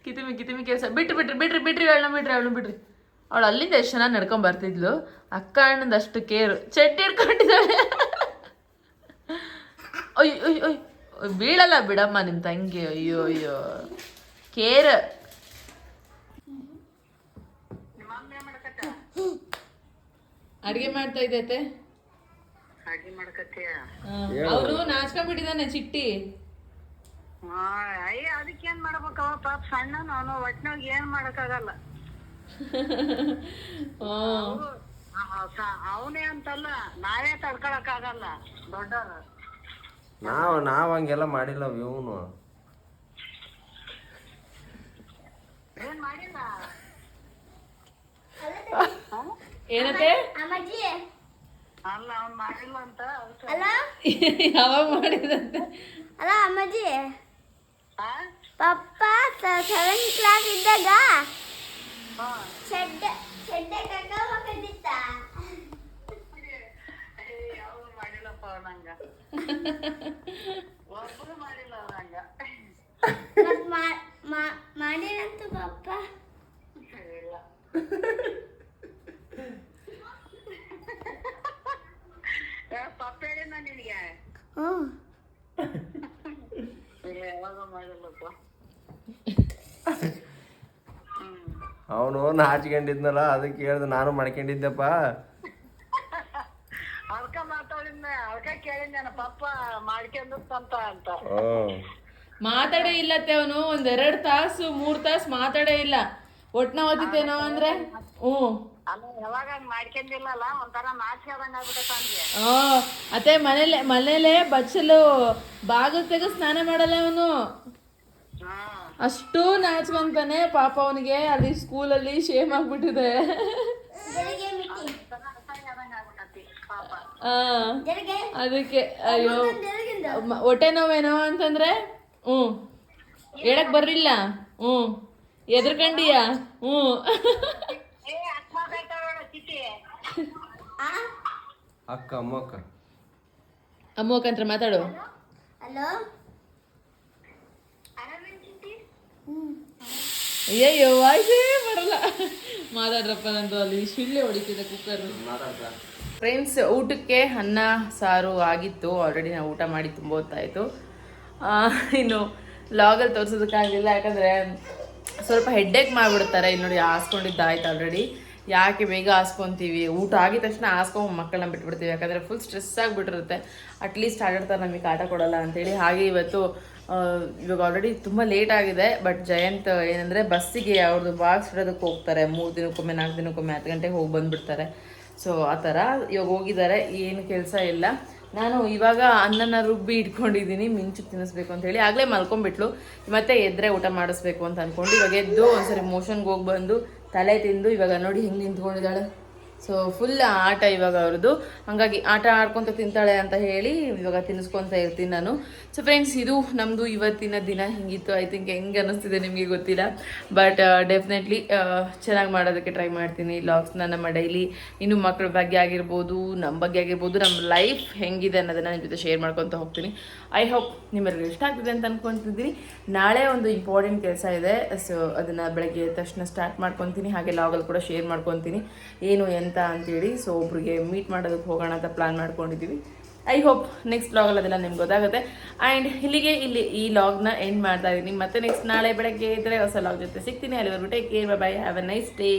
ಕಿತಿಮಿ ಕಿತಿಮಿ ಕೆಲಸ. ಬಿಟ್ಟು ಬಿಟ್ರಿ ಬಿಟ್ರಿ ಬಿಟ್ರಿ ಅವಳನ್ನ ಬಿಟ್ರಿ ಅವಳು ಬಿಟ್ರಿ. ಅವಳು ಅಲ್ಲಿಂದ ಎಷ್ಟು ಚೆನ್ನಾಗಿ ನಡ್ಕೊಂಡ್ ಬರ್ತಿದ್ಲು? ಅಕ್ಕ ಅಣ್ಣಂದು ಅಷ್ಟು ಕೇರು. ಚಡ್ಡಿ ಹಿಡ್ಕೊಂಡಿದ್ದಾಳೆ. ಅಯ್ಯೋ ಅಯ್ಯೋ ಅಯ್ಯೋ ಬೀಳಲ್ಲ ಬಿಡಮ್ಮ ನಿಮ್ಮ ತಂಗಿ. ಅಯ್ಯೋ ಅಯ್ಯೋ. ಕೇರ್. ಅಡಿಗೆ ಮಾಡ್ತಾ ಇದ್ದೈತೆ ಅಡ್ಗೆ ಮಾಡ್ಕತ್ತೀಯ? ಅವನು ನಾಚ್ಕೊಂಡ್ಬಿಟ್ಟಿದ್ದಾನೆ ಚಿಟ್ಟಿ. ಹಾ ಅಯ್ಯ ಮಾಡ್ಬೇಕು ಅವ? ಪಾಪ ಸಣ್ಣ ನಾನು ಒಟ್ನಾಗ ಏನ್ ಮಾಡಕ್ಕಾಗಲ್ಲ. ಅವನೇ ಅಂತಲ್ಲ ನಾವೇ ತಡ್ಕೊಳಕ್ ಆಗಲ್ಲ ದೊಡ್ಡವ್ರು. ನಾವು ನಾವು ಹಂಗೆಲ್ಲ ಮಾಡಿಲ್ಲ ಇವನು. ಏನ್ ಮಾಡಿಲ್ಲ? [laughs] ಏನತ್ತೆ? ಅಮ್ಮಾಜಿ ಅಲ್ಲ ಅವ್ನ್ ಮಾಡಿಲ್ಲ ಅಂತ ಅಲ್ಲ? ಯಾವಾಗ ಮಾಡಿದಂತೆ? ಅಲ್ಲ ಅಮ್ಮಾಜಿ ಪಪ್ಪ ಸೆವೆನ್ ಕ್ಲಾಸ್ ಇದ್ದಾಗ ಹಾ. ಶೆಡ್ ಶೆಡ್ಡೆ ಕಕ್ಕ ಮಾಡಿಲ್ಲಪ್ಪ ನಂಗ. [laughs] ಒಬ್ಬರು ಮಾಡಿಲ್ಲ ನಂಗ ಮತ್ ಮಾ- ಮಾ- ಮಾಡಿರಂತು ಪಪ್ಪ ಇಲ್ಲ ಏ, ಪಪ್ಪ ಹೇಳಿನ ನಿನಗೆ ಹ್ಞೂ ಇಲ್ಲ ಯಾವಾಗ ಮಾಡಿಲ್ಲಪ್ಪ ಹ್ಮ್ ಅವನು ನಾಚ್ಕೊಂಡಿದ್ನಲ್ಲ ಅದಕ್ಕೆ ಹೇಳ್ದೆ ನಾನು ಮಾಡ್ಕೊಂಡಿದ್ದೆಪ್ಪ. ಅದಕ್ಕ ಮಾತಾಡಿದ್ನ ಅದಕ್ಕ ಕೇಳಿದ್ನ ಪಪ್ಪ ಮಾಡ್ಕೊಂಡಂತ ಅಂತ. ಮಾತಾಡೇ ಇಲ್ಲತ್ತೆ ಅವನು. ಒಂದೆರಡು ತಾಸು ಮೂರ್ ತಾಸು ಮಾತಾಡೇ ಇಲ್ಲ. ಒಟ್ನ ಓದಿತೇನೋ ಅಂದ್ರೆ ಹ್ಮ್ ಅಲ್ಲ ಯಾವಾಗ ಹಂಗ್ ಮಾಡ್ಕೊಂಡಿಲ್ಲಲ್ಲ ಒಂಥರ ನಾಚಿಕೆ ಆದಂಗ ಆಗ್ಬಿಟ್ಟೈತ ಅವ್ನಿಗೆ. ಆ, ಅತ್ತೆ ಮನೇಲೆ ಮನೇಲೆ ಬಚ್ಚಲು ಬಾಗಿಲು ತೆಗೆದು ಸ್ನಾನ ಮಾಡಲ್ಲ ಅವನು? ಹಾ ಅಷ್ಟು ನಾಚ್ಕೊಂತಾನೆ ಪಾಪ ಅವನಿಗೆ ಅಲ್ಲಿ ಸ್ಕೂಲಲ್ಲಿ ಶೇಮ್ ಆಗ್ಬಿಟ್ಟಿದೆ. ಅದಕ್ಕೆ ಅಯ್ಯೋ. ಹೊಟ್ಟೆ ನೋವೇನೋ ಅಂತಂದ್ರೆ ಹ್ಞೂ. ಹೇಳಕ್ ಬರ್ಲಿಲ್ಲ ಹ್ಞೂ. ಎದ್ರಕಂಡಿಯಾ? ಹ್ಞೂ. ಏ ಅಕ್ಕ ಅಮ್ಮಕ್ಕ ಅಮ್ಮಕ್ಕ ಅಂತ ಮಾತಾಡು. ಹಲೋ ಆರಾಮೇನ್ ಚಿಟಿ ಹ್ಞೂ ಅಯ್ಯಯ್ಯೋ, ವಾಯ್ಸೇ ಬರಲ್ಲ ಮಾತಾಡ್ರಪ್ಪ ನಂದು ಅಲ್ಲಿ, ಶಿಳ್ಳೆ ಹೊಡಿತಿದೆ ಕುಕ್ಕರ್ ಫ್ರೆಂಡ್ಸ್ ಊಟಕ್ಕೆ ಅನ್ನ, ಸಾರು ಆಗಿತ್ತು. ಆಲ್ರೆಡಿ ನಾವು ಊಟ ಮಾಡಿ ತುಂಬ ಹೊತ್ತಾಯಿತು ಇನ್ನು ಲಾಗಲ್ಲಿ ತೋರಿಸೋದಕ್ಕಾಗಲಿಲ್ಲ, ಯಾಕಂದರೆ ಸ್ವಲ್ಪ ಹೆಡ್ಡೇಕ್ ಮಾಡಿಬಿಡ್ತಾರೆ. ಇಲ್ಲಿ ನೋಡಿ ಹಾಸ್ಕೊಂಡಿದ್ದಾಯ್ತು ಆಲ್ರೆಡಿ ಯಾಕೆ ಬೇಗ ಹಾಸ್ಕೊತೀವಿ? ಊಟ ಆಗಿದ ತಕ್ಷಣ ಹಾಸ್ಕೊಂಡು ಮಕ್ಕಳನ್ನ ಬಿಟ್ಬಿಡ್ತೀವಿ. ಯಾಕಂದರೆ ಫುಲ್ ಸ್ಟ್ರೆಸ್ ಆಗಿಬಿಟ್ಟಿರುತ್ತೆ. ಅಟ್ಲೀಸ್ಟ್ ಆಟಾಡ್ತಾರೆ ನಮಗೆ ಆಟ ಕೊಡಲ್ಲ ಅಂತೇಳಿ. ಹಾಗೆ ಇವತ್ತು ಇವಾಗ ಆಲ್ರೆಡಿ ತುಂಬ ಲೇಟ್ ಆಗಿದೆ ಬಟ್ ಜಯಂತ್ ಏನಂದರೆ ಬಸ್ಸಿಗೆ ಅವ್ರದ್ದು ಬಾಕ್ಸ್ ಬಿಡೋದಕ್ಕೆ ಹೋಗ್ತಾರೆ. ಮೂರು ದಿನಕ್ಕೊಮ್ಮೆ, ನಾಲ್ಕು ದಿನಕ್ಕೊಮ್ಮೆ, ಹತ್ತು ಗಂಟೆಗೆ ಹೋಗಿ ಬಂದ್ಬಿಡ್ತಾರೆ. ಸೊ ಆ ಥರ ಇವಾಗ ಹೋಗಿದ್ದಾರೆ, ಏನು ಕೆಲಸ ಇಲ್ಲ. ನಾನು ಇವಾಗ ಅನ್ನನ ರುಬ್ಬಿ ಇಟ್ಕೊಂಡಿದ್ದೀನಿ, ಮಿಂಚು ತಿನ್ನಿಸ್ಬೇಕು ಅಂತ ಹೇಳಿ, ಆಗಲೇ ಮಲ್ಕೊಂಡ್ಬಿಟ್ಲು. ಮತ್ತೆ ಎದ್ರೆ ಊಟ ಮಾಡಿಸ್ಬೇಕು ಅಂತ ಅಂದ್ಕೊಂಡು ಇವಾಗ ಎದ್ದು ಒಂದ್ಸರಿ ಮೋಷನ್ಗೆ ಹೋಗಿ ಬಂದು ತಲೆ ತಿಂದು ಇವಾಗ ನೋಡಿ ಹಿಂಗೆ ನಿಂತ್ಕೊಂಡಿದ್ದಾಳೆ. ಸೊ ಫುಲ್ ಆಟ ಇವಾಗ ಅವ್ರದ್ದು. ಹಾಗಾಗಿ ಆಟ ಆಡ್ಕೊತ ತಿಂತಾಳೆ ಅಂತ ಹೇಳಿ ಇವಾಗ ತಿನ್ನಿಸ್ಕೊತ ಇರ್ತೀನಿ ನಾನು. ಸೊ ಫ್ರೆಂಡ್ಸ್ ಇದು ನಮ್ಮದು ಇವತ್ತಿನ ದಿನ ಹಿಂಗಿತ್ತು. ಐ ಥಿಂಕ್ ಹೆಂಗೆ ಅನ್ನಿಸ್ತಿದೆ ನಿಮಗೆ ಗೊತ್ತಿಲ್ಲ. ಬಟ್ ಡೆಫಿನೆಟ್ಲಿ ಚೆನ್ನಾಗಿ ಮಾಡೋದಕ್ಕೆ ಟ್ರೈ ಮಾಡ್ತೀನಿ. ಲಾಗ್ಸ್ನ ನಮ್ಮ ಡೈಲಿ ಇನ್ನು ಮಕ್ಕಳ ಬಗ್ಗೆ ಆಗಿರ್ಬೋದು ನಮ್ಮ ಬಗ್ಗೆ ಆಗಿರ್ಬೋದು ನಮ್ಮ ಲೈಫ್ ಹೆಂಗಿದೆ ಅನ್ನೋದನ್ನು ನಿಮ್ಮ ಜೊತೆ ಶೇರ್ ಮಾಡ್ಕೊತ ಹೋಗ್ತೀನಿ. ಐ ಹೋಪ್ ನಿಮ್ಮೆಲ್ಲರಿಗೂ ಇಷ್ಟ ಆಗ್ತಿದೆ ಅಂತ ಅಂದ್ಕೊತಿದ್ದೀನಿ ನಾಳೆ ಒಂದು ಇಂಪಾರ್ಟೆಂಟ್ ಕೆಲಸ ಇದೆ. ಸೊ ಅದನ್ನು ಬೆಳಗ್ಗೆ ತಕ್ಷಣ ಸ್ಟಾರ್ಟ್ ಮಾಡ್ಕೊತೀನಿ. ಹಾಗೆ ಲಾಗಲ್ಲಿ ಕೂಡ ಶೇರ್ ಮಾಡ್ಕೊತೀನಿ. ಏನು, ಎಂತ ಅಂತೇಳಿ ಸೊ ಒಬ್ರಿಗೆ ಮೀಟ್ ಮಾಡೋದಕ್ಕೆ ಹೋಗೋಣ ಅಂತ ಪ್ಲಾನ್ ಮಾಡ್ಕೊಂಡಿದ್ದೀವಿ. ಐ ಹೋಪ್ ನೆಕ್ಸ್ಟ್ ಲಾಗಲ್ಲಿ ಅದೆಲ್ಲ ನಿಮ್ಗೆ ಗೊತ್ತಾಗುತ್ತೆ. ಆ್ಯಂಡ್ ಇಲ್ಲಿಗೆ ಇಲ್ಲಿ ಈ ಲಾಗ್ನ ಎಂಡ್ ಮಾಡ್ತಾ ಇದ್ದೀನಿ. ಮತ್ತೆ ನೆಕ್ಸ್ಟ್ ನಾಳೆ ಬೆಳಗ್ಗೆ ಇದ್ದರೆ ಹೊಸ ಲಾಗ್ ಜೊತೆ ಸಿಗ್ತೀನಿ. ಅಲ್ಲಿವರೆಗೂ take care bye have a nice day